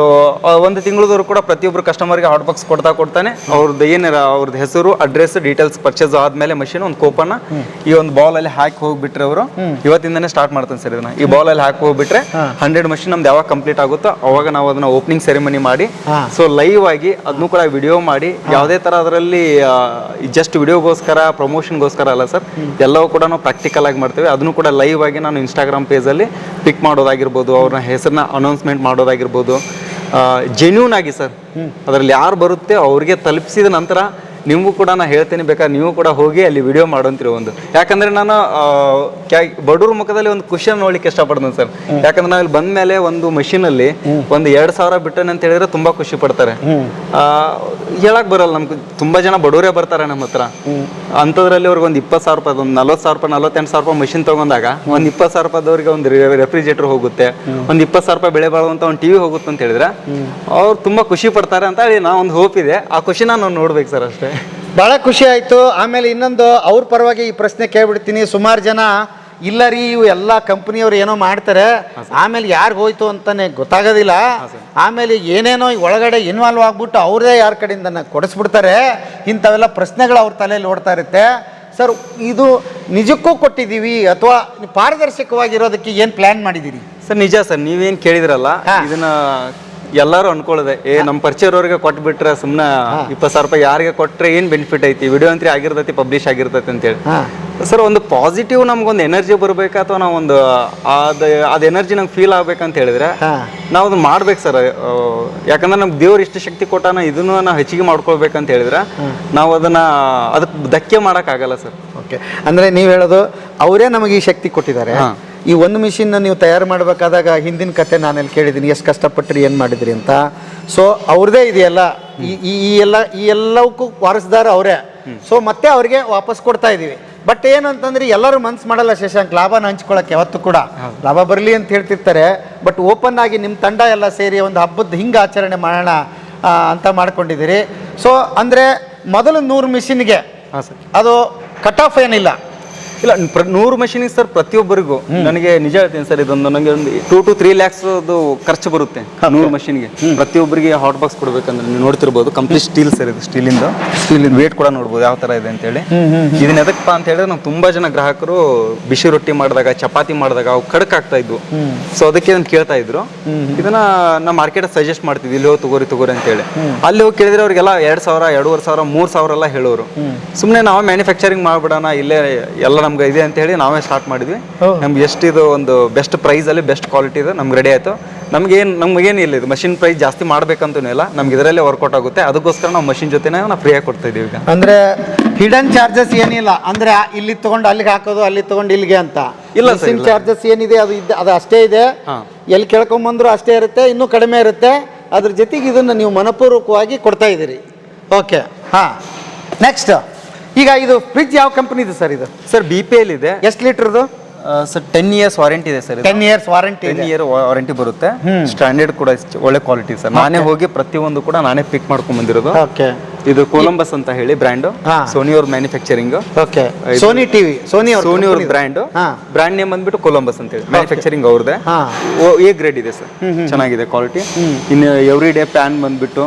S1: ಒಂದು ತಿಂಗಳದವರು ಕೂಡ ಪ್ರತಿಯೊಬ್ಬರು ಕಸ್ಟಮರ್ಗೆ ಹಾಟ್ ಬಾಕ್ಸ್ ಕೊಡ್ತಾ ಕೊಡ್ತಾನೆ. ಅವ್ರದ್ದು ಏನಾರ ಅವ್ರದ್ದು ಹೆಸರು ಅಡ್ರೆಸ್ ಡೀಟೇಲ್ಸ್ ಪರ್ಚೇಸ್ ಆದ್ಮೇಲೆ ಮಷಿನ್ ಒಂದು ಕೋಪನ್ನ ಈ ಒಂದು ಬಾಲ್ ಅಲ್ಲಿ ಹಾಕಿ ಹೋಗ್ಬಿಟ್ರೆ ಅವರು ಇವತ್ತಿಂದಾನೇ ಸ್ಟಾರ್ಟ್ ಮಾಡ್ತಾನೆ ಸರ್ ಇದನ್ನ. ಈ ಬಾಲ್ ಅಲ್ಲಿ ಹಾಕಿ ಹೋಗ್ಬಿಟ್ರೆ ಹಂಡ್ರೆಡ್ ಮಷಿನ್ ನಮ್ದು ಯಾವಾಗ ಕಂಪ್ಲೀಟ್ ಆಗುತ್ತೋ ಅವಾಗ ನಾವು ಅದನ್ನ ಓಪನಿಂಗ್ ಸೆರೆಮನಿ ಮಾಡಿ. ಸೊ ಲೈವ್ ಆಗಿ ಅದನ್ನು ಕೂಡ ವಿಡಿಯೋ ಮಾಡಿ ಯಾವುದೇ ತರ ಅದರಲ್ಲಿ ಜಸ್ಟ್ ವಿಡಿಯೋಗೋಸ್ಕರ ಪ್ರಮೋಷನ್ಗೋಸ್ಕರ ಅಲ್ಲ ಸರ್. ಎಲ್ಲವೂ ಕೂಡ ನಾವು ಪ್ರಾಕ್ಟಿಕಲ್ ಆಗಿ ಮಾಡ್ತೇವೆ. ಅದನ್ನು ಕೂಡ ಲೈವ್ ಆಗಿ ನಾನು ಇನ್ಸ್ಟಾಗ್ರಾಮ್ ಪೇಜಲ್ಲಿ ಪಿಕ್ ಮಾಡೋದಾಗಿರ್ಬೋದು ಅವ್ರನ್ನ ಹೆಸರನ್ನ ಅನೌನ್ಸ್ಮೆಂಟ್ ಮಾಡೋದಾಗಿರ್ಬೋದು. ಜೆನ್ಯೂನ್ ಆಗಿ ಸರ್. ಅದರಲ್ಲಿ ಯಾರು ಬರುತ್ತೆ ಅವ್ರಿಗೆ ತಲುಪಿಸಿದ ನಂತರ ನಿಮಗೂ ಕೂಡ ನಾನು ಹೇಳ್ತೇನೆ ಬೇಕಾದ್ರೆ ನೀವು ಕೂಡ ಹೋಗಿ ಅಲ್ಲಿ ವಿಡಿಯೋ ಮಾಡೋಂತಿರೋ ಒಂದು. ಯಾಕಂದ್ರೆ ನಾನು ಬಡವ್ರ ಮುಖದಲ್ಲಿ ಒಂದು ಖುಷಿಯನ್ನು ನೋಡ್ಲಿಕ್ಕೆ ಇಷ್ಟಪಡ್ತೇನೆ ಸರ್. ಯಾಕಂದ್ರೆ ನಾವು ಇಲ್ಲಿ ಬಂದ ಮೇಲೆ ಒಂದು ಅಲ್ಲಿ ಒಂದು ಎರಡ್ ಸಾವಿರ ಬಿಟ್ಟನೆ ಅಂತ ಹೇಳಿದ್ರೆ ತುಂಬಾ ಖುಷಿ ಪಡ್ತಾರೆ. ಆ, ಹೇಳಕ್ ಬರಲ್ಲ ನಮ್ಗೆ ತುಂಬಾ ಜನ ಬಡವರೇ ಬರ್ತಾರೆ ನಮ್ಮ ಹತ್ರ. ಅಂಥದ್ರಲ್ಲಿ ಅವ್ರಿಗೆ ಒಂದು ಇಪ್ಪತ್ತು ಸಾವಿರ ರೂಪಾಯಿ ಒಂದು ನಲ್ವತ್ತು ಸಾವಿರ ರೂಪಾಯಿ ನಲ್ವತ್ತೆಂಟು ಸಾವಿರ ರೂಪಾಯಿ ಮಷಿನ್ ತಗೊಂಡಾಗ ಒಂದು ಇಪ್ಪತ್ತು ಸಾವಿರ ರೂಪಾಯಿದವ್ರಿಗೆ ಒಂದು ರೆಫ್ರಿಜರೇಟರ್ ಹೋಗುತ್ತೆ. ಒಂದು ಇಪ್ಪತ್ತು ಸಾವಿರ ರೂಪಾಯಿ ಬೆಳೆ ಬಾಳುವಂತ ಒಂದು ಟಿವಿ ಹೋಗುತ್ತೆ ಅಂತ ಹೇಳಿದ್ರೆ ಅವ್ರು ತುಂಬಾ ಖುಷಿ ಪಡ್ತಾರೆ ಅಂತ ಹೇಳಿ ನಾ ಒಂದು ಹೋಪ್ ಇದೆ. ಆ ಖುಷಿನ ನಾವು ನೋಡ್ಬೇಕು ಸರ್ ಅಷ್ಟೇ.
S2: ಬಹಳ ಖುಷಿ ಆಯಿತು. ಆಮೇಲೆ ಇನ್ನೊಂದು ಅವ್ರ ಪರವಾಗಿ ಈ ಪ್ರಶ್ನೆ ಕೇಳ್ಬಿಡ್ತೀನಿ. ಸುಮಾರು ಜನ ಇಲ್ಲ ರೀ ಇವು ಎಲ್ಲ ಕಂಪ್ನಿಯವ್ರು ಏನೋ ಮಾಡ್ತಾರೆ. ಆಮೇಲೆ ಯಾರಿಗೆ ಹೋಯ್ತು ಅಂತಾನೆ ಗೊತ್ತಾಗೋದಿಲ್ಲ. ಆಮೇಲೆ ಏನೇನೋ ಈ ಒಳಗಡೆ ಇನ್ವಾಲ್ವ್ ಆಗ್ಬಿಟ್ಟು ಅವ್ರದೇ ಯಾರ ಕಡೆಯಿಂದ ಕೊಡಿಸ್ಬಿಡ್ತಾರೆ. ಇಂಥವೆಲ್ಲ ಪ್ರಶ್ನೆಗಳು ಅವ್ರ ತಲೆಯಲ್ಲಿ ಓಡ್ತಾ ಇರುತ್ತೆ. ಸರ್ ಇದು ನಿಜಕ್ಕೂ ಕೊಟ್ಟಿದ್ದೀವಿ ಅಥವಾ ಪಾರದರ್ಶಕವಾಗಿರೋದಕ್ಕೆ ಏನು ಪ್ಲ್ಯಾನ್ ಮಾಡಿದ್ದೀರಿ?
S1: ಸರ್ ನಿಜ ಸರ್ ನೀವೇನು ಕೇಳಿದ್ರಲ್ಲ ಇದನ್ನ ಎಲ್ಲರೂ ಅನ್ಕೊಳ್ಳದೆ ಏ ನಮ್ಮ ಕೊಟ್ಟು ಕೊಟ್ಬಿಟ್ರೆ ಸುಮ್ಮನೆ ಇಪ್ಪತ್ತು ಸಾವಿರ ರೂಪಾಯಿ ಯಾರಿಗೆ ಕೊಟ್ರೆ ಏನ್ ಬೆನಿಫಿಟ್ ಐತಿ? ವಿಡಿಯೋ ಅಂತ ಆಗಿರ್ತೈತಿ ಪಬ್ಲಿಷ್ ಆಗಿರ್ತೈತಿ ಅಂತೇಳಿ.
S2: ಹೇಳಿ
S1: ಸರ್ ಒಂದು ಪಾಸಿಟಿವ್ ನಮ್ಗೊಂದು ಎನರ್ಜಿ ಬರ್ಬೇಕಾ ಅಥವಾ ನಾವು ಒಂದು ಅದ ಎನರ್ಜಿ ನಂಗೆ ಫೀಲ್ ಆಗ್ಬೇಕಂತ ಹೇಳಿದ್ರೆ ನಾವ್ ಅದನ್ನ ಮಾಡ್ಬೇಕು ಸರ್. ಯಾಕಂದ್ರೆ ನಮ್ಗೆ ದೇವ್ರು ಇಷ್ಟು ಶಕ್ತಿ ಕೊಟ್ಟಾನ ಇದನ್ನು ನಾವು ಹೆಚ್ಚಿಗೆ ಮಾಡ್ಕೊಳ್ಬೇಕಂತ ಹೇಳಿದ್ರೆ ನಾವು ಅದನ್ನ ಅದಕ್ಕೆ ಧಕ್ಕೆ ಆಗಲ್ಲ ಸರ್.
S2: ಓಕೆ. ಅಂದರೆ ನೀವು ಹೇಳೋದು ಅವರೇ ನಮಗೆ ಈ ಶಕ್ತಿ ಕೊಟ್ಟಿದ್ದಾರೆ.
S1: ಹಾ.
S2: ಈ ಒಂದು ಮಿಷಿನ್ನ ನೀವು ತಯಾರು ಮಾಡಬೇಕಾದಾಗ ಹಿಂದಿನ ಕತೆ ನಾನೆಲ್ಲಿ ಕೇಳಿದ್ದೀನಿ ಎಷ್ಟು ಕಷ್ಟಪಟ್ಟರಿ ಏನು ಮಾಡಿದ್ರಿ ಅಂತ. ಸೊ ಅವ್ರದ್ದೇ ಇದೆಯಲ್ಲ ಈ ಈ- ಈ ಎಲ್ಲ ಈ ಎಲ್ಲವಕ್ಕೂ ವಾರಸ್ದಾರ ಅವರೇ. ಸೊ ಮತ್ತೆ ಅವ್ರಿಗೆ ವಾಪಸ್ ಕೊಡ್ತಾ ಇದ್ದೀವಿ ಬಟ್ ಏನು ಅಂತಂದ್ರೆ ಎಲ್ಲರೂ ಮನ್ಸು ಮಾಡಲ್ಲ ಶಶಾಂಕ್ ಲಾಭನ ಹಂಚ್ಕೊಳಕ್ಕೆ ಯಾವತ್ತು ಕೂಡ. ಲಾಭ ಬರಲಿ ಅಂತ ಹೇಳ್ತಿರ್ತಾರೆ ಬಟ್ ಓಪನ್ ಆಗಿ ನಿಮ್ಮ ತಂಡ ಎಲ್ಲ ಸೇರಿ ಒಂದು ಹಬ್ಬದ ಹಿಂಗೆ ಆಚರಣೆ ಮಾಡೋಣ ಅಂತ ಮಾಡ್ಕೊಂಡಿದ್ದೀರಿ. ಸೊ ಅಂದರೆ ಮೊದಲು ನೂರು ಮಿಷಿನ್ಗೆ ಅದು ಕಟ್ ಆಫ್ ಏನಿಲ್ಲ.
S1: ಇಲ್ಲ ನೂರು ಮಷೀನಿಗೆ ಸರ್ ಪ್ರತಿಯೊಬ್ಬರಿಗೂ. ನನಗೆ ನಿಜ ಹೇಳ್ತೀನಿ ಸರ್ ಇದೊಂದು ನನಗೆ ಒಂದು ಟೂ ಟು ತ್ರೀ ಲ್ಯಾಕ್ಸ್ ಖರ್ಚು ಬರುತ್ತೆ ನೂರು ಮಷೀನ್ಗೆ ಪ್ರತಿಯೊಬ್ಬರಿಗೆ ಹಾಟ್ ಬಾಕ್ಸ್ ಕೊಡ್ಬೇಕಂದ್ರೆ ನೀವು ನೋಡ್ತಿರ್ಬೋದು ಕಂಪ್ಲೀಟ್ ಸ್ಟೀಲ್ ಸರ್ ಇದು ಸ್ಟೀಲಿಂದ ಸ್ಟೀಲಿಂದ ವೇಟ್ ಕೂಡ ನೋಡ್ಬೋದು ಯಾವ ತರ ಇದೆ ಅಂತ ಹೇಳಿ ಇದನ್ನ ಎದಕ್ಕಪ್ಪ ಅಂತ ಹೇಳಿದ್ರೆ ನಾವು ತುಂಬಾ ಜನ ಗ್ರಾಹಕರು ಬಿಸಿ ರೊಟ್ಟಿ ಮಾಡಿದಾಗ ಚಪಾತಿ ಮಾಡಿದಾಗ ಅವು ಕಡಕ್ ಆಗ್ತಾ ಇದ್ವು ಸೊ ಅದಕ್ಕೆ ಇದನ್ನ ಕೇಳ್ತಾ ಇದ್ರು. ಇದನ್ನ ನಾ ಮಾರ್ಕೆಟ್ ಸಜೆಸ್ಟ್ ಮಾಡ್ತಿದ್ವಿ ಇಲ್ಲಿ ಹೋಗಿ ತಗೋರಿ ತಗೋರಿ ಅಂತ ಹೇಳಿ ಅಲ್ಲಿ ಹೋಗಿ ಕೇಳಿದ್ರೆ ಅವ್ರಿಗೆಲ್ಲ ಎರಡು ಸಾವಿರ ಎರಡೂವರೆ ಸಾವಿರ ಮೂರು ಸಾವಿರ ಎಲ್ಲ ಹೇಳೋರು. ಸುಮ್ಮನೆ ನಾವು ಮ್ಯಾನುಫ್ಯಾಕ್ಚರಿಂಗ್ ಮಾಡ್ಬಿಡೋಣ ಇಲ್ಲೇ ಎಲ್ಲ ನಮ್ಗೆ ಇದೆ ಅಂತ ಹೇಳಿ ನಾವೇ ಸ್ಟಾರ್ಟ್ ಮಾಡಿದ್ವಿ. ನಮ್ಗೆ ಎಷ್ಟಿದು ಒಂದು ಬೆಸ್ಟ್ ಪ್ರೈಸ್ ಅಲ್ಲಿ ಬೆಸ್ಟ್ ಕ್ವಾಲಿಟಿ ಇದೆ ನಮ್ಗೆ ರೆಡಿ ಆಯ್ತು. ನಮ್ಗೆ ಏನು ನಮ್ಗೇನು ಇಲ್ಲ ಇದು ಮಷಿನ್ ಪ್ರೈಸ್ ಜಾಸ್ತಿ ಮಾಡ್ಬೇಕಂತೂ ಇಲ್ಲ. ನಮ್ಗೆ ಇದರಲ್ಲೇ ವರ್ಕೌಟ್ ಆಗುತ್ತೆ. ಅದಕ್ಕೋಸ್ಕರ ನಾವು ಮಷಿನ್ ಜೊತೆನೇ ನಾವು ಫ್ರೀಯಾಗಿ ಕೊಡ್ತಾ ಇದೀವಿ ಈಗ.
S2: ಅಂದ್ರೆ ಹಿಡನ್ ಚಾರ್ಜಸ್ ಏನಿಲ್ಲ. ಅಂದ್ರೆ ಇಲ್ಲಿ ತಗೊಂಡು ಅಲ್ಲಿಗೆ ಹಾಕೋದು ಅಲ್ಲಿ ತೊಗೊಂಡು ಇಲ್ಲಿಗೆ ಅಂತ.
S1: ಇಲ್ಲ ಮಷಿನ್.
S2: ಚಾರ್ಜಸ್ ಏನಿದೆ ಅದು ಇದ್ದ ಅದು ಅಷ್ಟೇ ಇದೆ. ಎಲ್ಲಿ ಕೇಳ್ಕೊಂಬಂದ್ರು ಅಷ್ಟೇ ಇರುತ್ತೆ ಇನ್ನೂ ಕಡಿಮೆ ಇರುತ್ತೆ. ಅದ್ರ ಜೊತೆಗೆ ಇದನ್ನು ನೀವು ಮನಪೂರ್ವಕವಾಗಿ ಕೊಡ್ತಾ ಇದ್ದೀರಿ. ಓಕೆ ಹಾಂ. ನೆಕ್ಸ್ಟ್ ಈಗ ಇದು ಫ್ರಿಜ್ ಯಾವ ಕಂಪನಿದು ಸರ್ ಇದು?
S1: ಸರ್ ಬಿ ಪಿ ಎಲ್ ಇದೆ.
S2: ಎಷ್ಟು ಲೀಟರ್ದು?
S1: ಸರ್ ಟೆನ್ ಇಯರ್ಸ್ ವಾರಂಟಿ ಇದೆ sir
S2: ten years warranty
S1: ten year warranty ಬರುತ್ತೆ. ಸ್ಟ್ಯಾಂಡರ್ಡ್ ಕೂಡ ಒಳ್ಳೆ ಕ್ವಾಲಿಟಿ ಸರ್ ನಾನೇ ಹೋಗಿ ಪ್ರತಿಯೊಂದು ಕೂಡ ನಾನೇ ಪಿಕ್ ಮಾಡ್ಕೊಂಡ್ ಬಂದಿರೋದು.
S2: ಓಕೆ
S1: ಇದು ಕೊಲಂಬಸ್ ಅಂತ ಹೇಳಿ ಬ್ರ್ಯಾಂಡ್.
S2: ಹಾ.
S1: ಸೋನಿ ಅವ್ರ manufacturing
S2: okay Sony TV Sony ಅವ್ರ
S1: ಸೋನಿ ಅವ್ರ ಬ್ರ್ಯಾಂಡ್.
S2: ಹಾ.
S1: ಬ್ರ್ಯಾಂಡ್ ನೇಮ್ ಬಂದ್ಬಿಟ್ಟು ಕೊಲಂಬಸ್ ಅಂತ ಹೇಳಿ. ಮ್ಯಾನುಫ್ಯಾಕ್ಚರಿಂಗ್ ಅವ್ರದ್ದೇ
S2: ಹಾ.
S1: ಎ ಗ್ರೇಡ್ ಇದೆ ಸರ್. ಚೆನ್ನಾಗಿದೆ ಕ್ವಾಲಿಟಿ ಇನ್ನು ಎವ್ರಿ ಡೇ ಪ್ಯಾನ್ ಬಂದ್ಬಿಟ್ಟು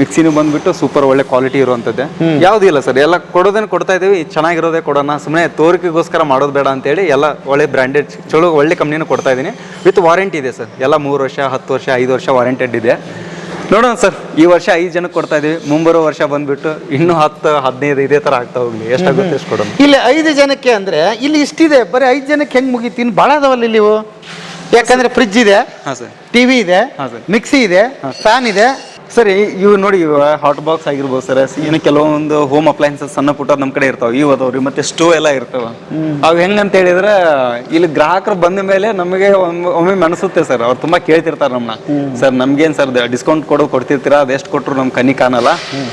S1: ಮಿಕ್ಸಿನೂ ಬಂದ್ಬಿಟ್ಟು ಸೂಪರ್ ಒಳ್ಳೆ ಕ್ವಾಲಿಟಿ ಇರುವಂತದ್ದೇ ಯಾವ್ದು ಇಲ್ಲ ಸರ್. ಎಲ್ಲ ಕೊಡೋದನ್ನ ಕೊಡ್ತಾ ಇದೀವಿ ಚೆನ್ನಾಗಿರೋದೇ ಕೊಡೋಣ. ಸುಮ್ಮನೆ ತೋರಿಕೆಗೋಸ್ಕರ ಮಾಡೋದು ಬೇಡ ಅಂತ ಹೇಳಿ ಎಲ್ಲ ಒಳ್ಳೆ ಬ್ರ್ಯಾಂಡೆಡ್ ಚಲೋ ಒಳ್ಳೆ ಕಂಪ್ನಿನೂ ಕೊಡ್ತಾ ಇದೀನಿ ವಿತ್ ವಾರಂಟಿ ಇದೆ ಸರ್. ಎಲ್ಲ ಮೂರು ವರ್ಷ ಹತ್ತು ವರ್ಷ ಐದು ವರ್ಷ ವಾರಂಟೆಡ್ ಇದೆ. ನೋಡೋಣ ಸರ್ ಈ ವರ್ಷ ಐದು ಜನಕ್ಕೆ ಕೊಡ್ತಾ ಇದೀವಿ ಮುಂಬರೋ ವರ್ಷ ಬಂದ್ಬಿಟ್ಟು ಇನ್ನೂ ಹತ್ತು ಹದಿನೈದು ಇದೇ ತರ ಆಗ್ತಾ ಹೋಗ್ಲಿ. ಎಷ್ಟಾಗುತ್ತೆ ಎಷ್ಟು ಕೊಡೋಣ.
S2: ಇಲ್ಲಿ ಐದು ಜನಕ್ಕೆ ಅಂದ್ರೆ ಇಲ್ಲಿ ಇಷ್ಟಿದೆ ಬರೀ ಐದು ಜನಕ್ಕೆ ಹೆಂಗ್ ಮುಗಿತೀನಿ? ಬಹಳ ಭಾಳ ಅದಾವಲ್ಲ ಇಲ್ಲಿ ಇವು. ಯಾಕಂದ್ರೆ ಫ್ರಿಜ್ ಇದೆ
S1: ಹಾಂ ಸರ್.
S2: ಟಿವಿ ಇದೆ
S1: ಹಾಂ ಸರ್.
S2: ಮಿಕ್ಸಿ ಇದೆ ಫ್ಯಾನ್ ಇದೆ
S1: ಸರ್ ಇವ್ ಇವು ನೋಡಿ ಹಾಟ್ ಬಾಕ್ಸ್ ಆಗಿರ್ಬೋದು ಸರ್ ಏನೋ ಕೆಲವೊಂದು ಹೋಮ್ ಅಪ್ಲೈನ್ಸಸ್ ಸಣ್ಣ ಪುಟ್ಟ ನಮ್ಮ ಕಡೆ ಇರ್ತಾವ ಇವು ಅದಾವ್ರಿ ಮತ್ತೆ ಸ್ಟೋ ಎಲ್ಲ ಇರ್ತಾವ. ಅವು ಹೆಂಗಂತ ಹೇಳಿದ್ರೆ ಇಲ್ಲಿ ಗ್ರಾಹಕರು ಬಂದ ಮೇಲೆ ನಮಗೆ ಒಮ್ಮೆ ಮನಸುತ್ತೆ ಸರ್ ಅವ್ರು ತುಂಬಾ ಕೇಳ್ತಿರ್ತಾರೆ ನಮ್ಮನ್ನ ಸರ್ ನಮ್ಗೇನ್ ಸರ್ ಡಿಸ್ಕೌಂಟ್ ಕೊಡೋದು ಕೊಡ್ತಿರ್ತೀರಾ ಅದ್ ಎಷ್ಟು ಕೊಟ್ಟರು ನಮ್ ಕನಿ ಕಾಣಲ್ಲ.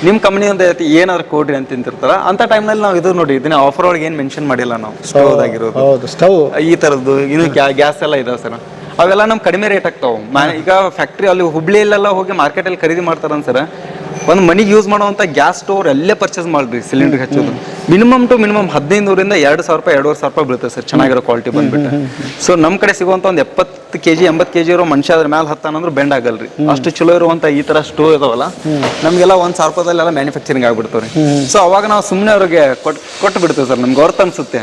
S1: ನಿಮ್ ಕಂಪನಿ ಅಂತ ಐತಿ ಏನಾದ್ರು ಕೊಡ್ರಿ ಅಂತ ತಿಂತಿರ್ತಾರ. ಅಂತ ಟೈಮ್ನಲ್ಲಿ ನಾವು ಇದು ನೋಡಿ ಇದನ್ನ ಆಫರ್ ಒಳಗೆ ಏನು ಮೆನ್ಷನ್ ಮಾಡಿಲ್ಲ ನಾವು ಸ್ಟೋವ್ ಆಗಿರೋದು. ಈ ತರದ್ದು ಇನ್ನು ಗ್ಯಾಸ್ ಎಲ್ಲ ಇದಾವೆ ಸರ್. ಅವೆಲ್ಲ ನಮ್ಗೆ ಕಡಿಮೆ ರೇಟ್ ಆಗ್ತಾವ. ಈಗ ಫ್ಯಾಕ್ಟ್ರಿ ಅಲ್ಲಿ ಹುಬ್ಳಿಯಲ್ಲೆಲ್ಲ ಹೋಗಿ ಮಾರ್ಕೆಟ್ ಅಲ್ಲಿ ಖರೀದಿ ಮಾಡ್ತಾರ ಸರ್ ಒಂದು ಮನೆಗೆ ಯೂಸ್ ಮಾಡುವಂತ ಗ್ಯಾಸ್ ಸ್ಟೋವ್ ಅಲ್ಲೇ ಪರ್ಚೇಸ್ ಮಾಡ್ರಿ ಸಿಲಿಂಡರ್ ಹಚ್ಚೋದು. ಮಿನಿಮಮ್ ಟು ಮಿನಿಮಮ್ ಹದಿನೈದುನೂರಿಂದ ಎರಡು ಸಾವಿರ ರೂಪಾಯಿ ಎರಡುವರೆ ಸಾವಿರ ರೂಪಾಯಿ ಬೀಳುತ್ತೆ ಸರ್ ಚೆನ್ನಾಗಿರೋ ಕ್ವಾಲಿಟಿ ಬಂದ್ಬಿಟ್ಟು. ಸೊ ನಮ್ಮ ಕಡೆ ಸಿಗುವಂತ ಒಂದು ಎಪ್ಪತ್ತು ಕೆ ಜಿ ಎಂಬತ್ತು ಕೆ ಜಿ ಇರೋ ಮನುಷ್ಯ ಅದ್ರ ಮೇಲೆ ಹತ್ತಾನಂದ್ರೆ ಬೆಂಡ್ ಆಗಲ್ರಿ. ಅಷ್ಟು ಚಲೋ ಇರುವಂತ ಈ ತರ ಸ್ಟೋವ್ ಇದಾವಲ್ಲ ನಮಗೆಲ್ಲ ಒಂದ್ ಸಾವಿರ ರೂಪಾಯಿದಲ್ಲೆಲ್ಲ ಮ್ಯಾನುಫ್ಯಾಕ್ಚರಿಂಗ್ ಆಗ್ಬಿಡ್ತಾವ್ರಿ. ಸೊ ಅವಾಗ ನಾವು ಸುಮ್ಮನೆ ಅವ್ರಿಗೆ ಕೊಟ್ ಕೊಟ್ಟು ಬಿಡ್ತೇವೆ ಸರ್ ನಮ್ಗೆ ಹೊರತು ಅನ್ಸುತ್ತೆ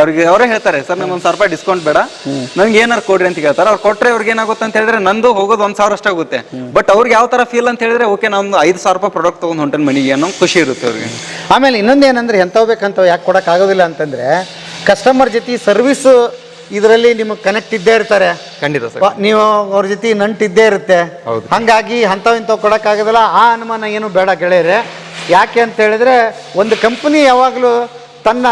S1: ಅವ್ರಿಗೆ ಅವರೇ ಹೇಳ್ತಾರೆ ಸರ್ ನಮ್ಗೆ ಒಂದ್ ಸಾವಿರ ರೂಪಾಯಿ ಡಿಸ್ಕೌಂಟ್ ಬೇಡ. ನಂಗೆ ಏನಾರು ಕೊಡ್ರಿ ಅಂತ ಹೇಳ್ತಾರೆ ಅವ್ರು ಕೊಟ್ಟರೆ ಅವ್ರಿಗೆ ಏನಾಗುತ್ತೆ ಅಂತ ಹೇಳಿದ್ರೆ ನಂದು ಹೋಗೋದು ಒಂದ್ ಸಾವಿರ ಅಷ್ಟಾಗುತ್ತೆ. ಬಟ್ ಅವ್ರಿಗೆ ಯಾವ ತರ ಫೀಲ್ ಅಂತ ಹೇಳಿದ್ರೆ ಓಕೆ ನಾನು ಐದು ಸಾವಿರ ರೂಪಾಯಿ ಪ್ರಾಡಕ್ಟ್ ತೊಗೊಂಡು ಹೊಂಟನ್ ಮನೆಗೆ ಅನ್ನೋ ಖುಷಿ ಇರುತ್ತೆ ಅವ್ರಿಗೆ.
S2: ಆಮೇಲೆ ಇನ್ನೊಂದೇನಂದ್ರೆ ಎಂಥವು ಬೇಕಂತವು ಯಾಕೆ ಕೊಡಕ್ ಆಗೋದಿಲ್ಲ ಅಂತಂದ್ರೆ ಕಸ್ಟಮರ್ ಜೊತೆ ಸರ್ವಿಸ್ ಇದರಲ್ಲಿ ನಿಮಗೆ ಕನೆಕ್ಟ್ ಇದ್ದೇ ಇರ್ತಾರೆ.
S1: ಖಂಡಿತ ಸರ್.
S2: ನೀವು ಅವ್ರ ಜೊತೆ ನಂಟು ಇದ್ದೇ ಇರುತ್ತೆ.
S1: ಹೌದು.
S2: ಹಂಗಾಗಿ ಅಂಥವು ಇಂಥವು ಕೊಡೋಕ್ಕಾಗೋದಿಲ್ಲ ಆ ಅನುಮಾನ ಏನು ಬೇಡ ಗೆಳೆಯರೆ. ಯಾಕೆ ಅಂತ ಹೇಳಿದ್ರೆ ಒಂದು ಕಂಪನಿ ಯಾವಾಗಲೂ ತನ್ನ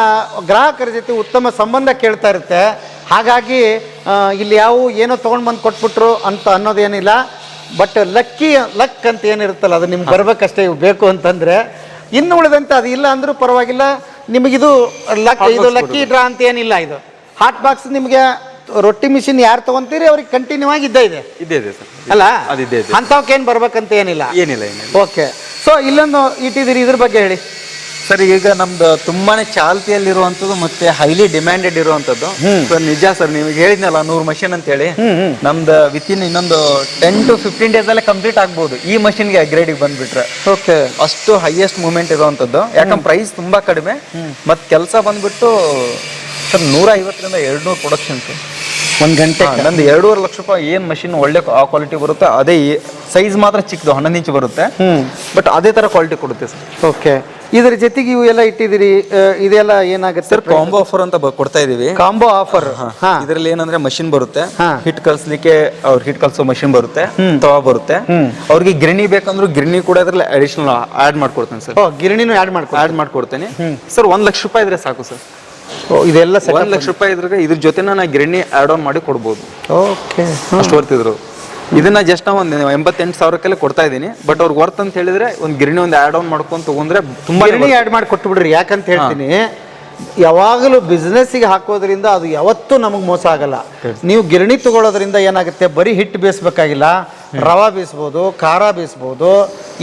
S2: ಗ್ರಾಹಕರ ಜೊತೆ ಉತ್ತಮ ಸಂಬಂಧ ಕೇಳ್ತಾ ಇರುತ್ತೆ. ಹಾಗಾಗಿ ಆ, ಇಲ್ಲಿ ಯಾವ ಏನೋ ತೊಗೊಂಡು ಬಂದು ಕೊಟ್ಬಿಟ್ರು ಅಂತ ಅನ್ನೋದೇನಿಲ್ಲ. ಬಟ್ ಲಕ್ಕಿ ಲಕ್ ಅಂತ ಏನಿರುತ್ತಲ್ಲ ಅದು ನಿಮ್ಗೆ ಬರಬೇಕಷ್ಟೇ ಬೇಕು ಅಂತಂದ್ರೆ ಇನ್ನು ಉಳಿದಂತೆ ಅದು ಇಲ್ಲ ಅಂದ್ರೂ ಪರವಾಗಿಲ್ಲ ನಿಮಗಿದು ಲಕ್ ಇದು ಲಕ್ಕಿ ಡ್ರಾ ಅಂತ ಏನಿಲ್ಲ ಇದು. ಹಾಟ್ ಬಾಕ್ಸ್ ನಿಮಗೆ ರೊಟ್ಟಿ ಮಿಷಿನ್ ಯಾರು ತಗೊಂತೀರಿ ಅವ್ರಿಗೆ ಕಂಟಿನ್ಯೂ ಆಗಿ ಇದ್ದೇ ಇದೆ.
S1: ಇದೇ ಇದೆ ಸರ್.
S2: ಅಲ್ಲ?
S1: ಅದಿದೆ ಇದೆ.
S2: ಅಂಥವಕ್ಕೇನು ಬರ್ಬೇಕಂತ ಏನಿಲ್ಲ.
S1: ಏನಿಲ್ಲ ಏನಿಲ್ಲ.
S2: ಓಕೆ ಸೊ ಇಲ್ಲೊಂದು ಇಟ್ಟಿದ್ದೀರಿ ಇದ್ರ ಬಗ್ಗೆ ಹೇಳಿ.
S1: ಸರ್ ಈಗ ನಮ್ದು ತುಂಬಾನೇ ಚಾಲ್ತಿಯಲ್ಲಿರುವಂಥದ್ದು ಮತ್ತೆ ಹೈಲಿ ಡಿಮ್ಯಾಂಡೆಡ್ ಇರುವಂಥದ್ದು ಸರ್ ನಿಜ ಸರ್ ನೀವು ಹೇಳಿದ್ನಲ್ಲ ನೂರು ಮಷಿನ್ ಅಂತ ಹೇಳಿ. ನಮ್ದು ವಿತ್ ಇನ್ ಇನ್ನೊಂದು ಟೆನ್ ಟು ಫಿಫ್ಟೀನ್ ಡೇಸ್ ಅಲ್ಲೇ ಕಂಪ್ಲೀಟ್ ಆಗ್ಬೋದು. ಈ ಮಷಿನ್ಗೆ ಅಗ್ರೇಡಿಗೆ ಬಂದ್ಬಿಟ್ರೆ.
S2: ಓಕೆ
S1: ಅಷ್ಟು ಹೈಯೆಸ್ಟ್ ಮೂಮೆಂಟ್ ಇರುವಂಥದ್ದು ಯಾಕಂದ್ರೆ ಪ್ರೈಸ್ ತುಂಬಾ ಕಡಿಮೆ. ಮತ್ತೆ ಕೆಲಸ ಬಂದ್ಬಿಟ್ಟು ಸರ್ ನೂರ ಐವತ್ತರಿಂದ ಎರಡು ನೂರು ಪ್ರೊಡಕ್ಷನ್ ಸರ್
S2: ಒಂದು ಗಂಟೆ.
S1: ನಂದು ಎರಡೂವರೆ ಲಕ್ಷ ರೂಪಾಯಿ ಏನು ಮಷಿನ್ ಒಳ್ಳೆ ಆ ಕ್ವಾಲಿಟಿ ಬರುತ್ತೆ ಅದೇ ಸೈಜ್ ಮಾತ್ರ ಚಿಕ್ಕದು ಹನ್ನೊಂದು ಇಂಚ್ ಬರುತ್ತೆ. ಬಟ್ ಅದೇ ತರ ಕ್ವಾಲಿಟಿ ಕೊಡುತ್ತೆ ಸರ್
S2: ಓಕೆ ಇದ್ರ ಜೊತೆಗೆ ಇವು ಎಲ್ಲ ಇಟ್ಟಿದ್ದೀರಿ ಇದೆಲ್ಲ ಏನಾಗುತ್ತೆ?
S1: ಸರ್ ಕಾಂಬೋ ಆಫರ್ ಅಂತ ಬ- ಕೊಡ್ತಾ ಇದೀವಿ.
S2: Combo offer. ಹಾ
S1: ಇದರಲ್ಲಿ ಏನಂದ್ರೆ ಮಷಿನ್ ಬರುತ್ತೆ.
S2: ಹಾ.
S1: ಹಿಟ್ ಕಲ್ಸಲಿಕ್ಕೆ ಅವ್ರ ಹಿಟ್ ಕಲ್ಸೋ ಮಷಿನ್ ಬರುತ್ತೆ. ತವಾ ಬರುತ್ತೆ. ಅವ್ರಿಗೆ ಗಿರಣಿ ಬೇಕಂದ್ರೂ ಗಿರಣಿ ಕೂಡ ಅದ್ರಲ್ಲಿ ಅಡಿಷನಲ್ ಆಡ್ ಮಾಡ್ಕೊಡ್ತೇನೆ ಸರ್.
S2: ಓ ಗಿರಣಿನೂ ಆ್ಯಡ್ ಮಾಡ್ಕೊ
S1: ಆಡ್ ಮಾಡ್ಕೊಡ್ತೇನೆ. ಸರ್ ಒಂದ್ ಲಕ್ಷ ರೂಪಾಯಿ ಇದ್ರೆ ಸಾಕು ಸರ್.
S2: ಓ ಇದೆಲ್ಲ ಸರ್
S1: ಒಂದ್ ಲಕ್ಷ ರೂಪಾಯಿ ಇದ್ರೆ ಇದ್ರ ಜೊತೆನ ನಾ ಗಿರಣಿ ಆಡ್ ಆನ್ ಮಾಡಿ ಕೊಡ್ಬೋದು.
S2: ಓಕೆ.
S1: ಅಷ್ಟು ವರ್ತಿದ್ರು ಇದನ್ನ ಜಸ್ಟ್ ನಾವು ಒಂದು ಎಂಬತ್ತೆಂಟು ಸಾವಿರಕ್ಕೆಲ್ಲ ಕೊಡ್ತಾ ಇದ್ದೀನಿ. ಬಟ್ ಅವ್ರಿಗೆ ವರ್ತ್ ಅಂತ ಹೇಳಿದ್ರೆ ಒಂದು ಗಿರಣಿ ಒಂದು ಆ್ಯಡ್ ಆನ್ ಮಾಡ್ಕೊಂಡು ತಗೊಂಡ್ರೆ ತುಂಬಾ
S2: ಗಿರಣಿ ಆ್ಯಡ್ ಮಾಡಿ ಕೊಟ್ಟು ಬಿಡ್ರಿ ಯಾಕಂತ ಹೇಳ್ತೀನಿ ಯಾವಾಗಲೂ ಬಿಸ್ನೆಸ್ಸಿಗೆ ಹಾಕೋದ್ರಿಂದ ಅದು ಯಾವತ್ತೂ ನಮಗೆ ಮೋಸ ಆಗಲ್ಲ. ನೀವು ಗಿರಣಿ ತಗೊಳ್ಳೋದ್ರಿಂದ ಏನಾಗುತ್ತೆ? ಬರೀ ಹಿಟ್ಟು ಬೇಯಿಸ್ಬೇಕಾಗಿಲ್ಲ. ರವಾ ಬೇಯಿಸ್ಬೋದು ಖಾರ ಬೇಯಿಸ್ಬೋದು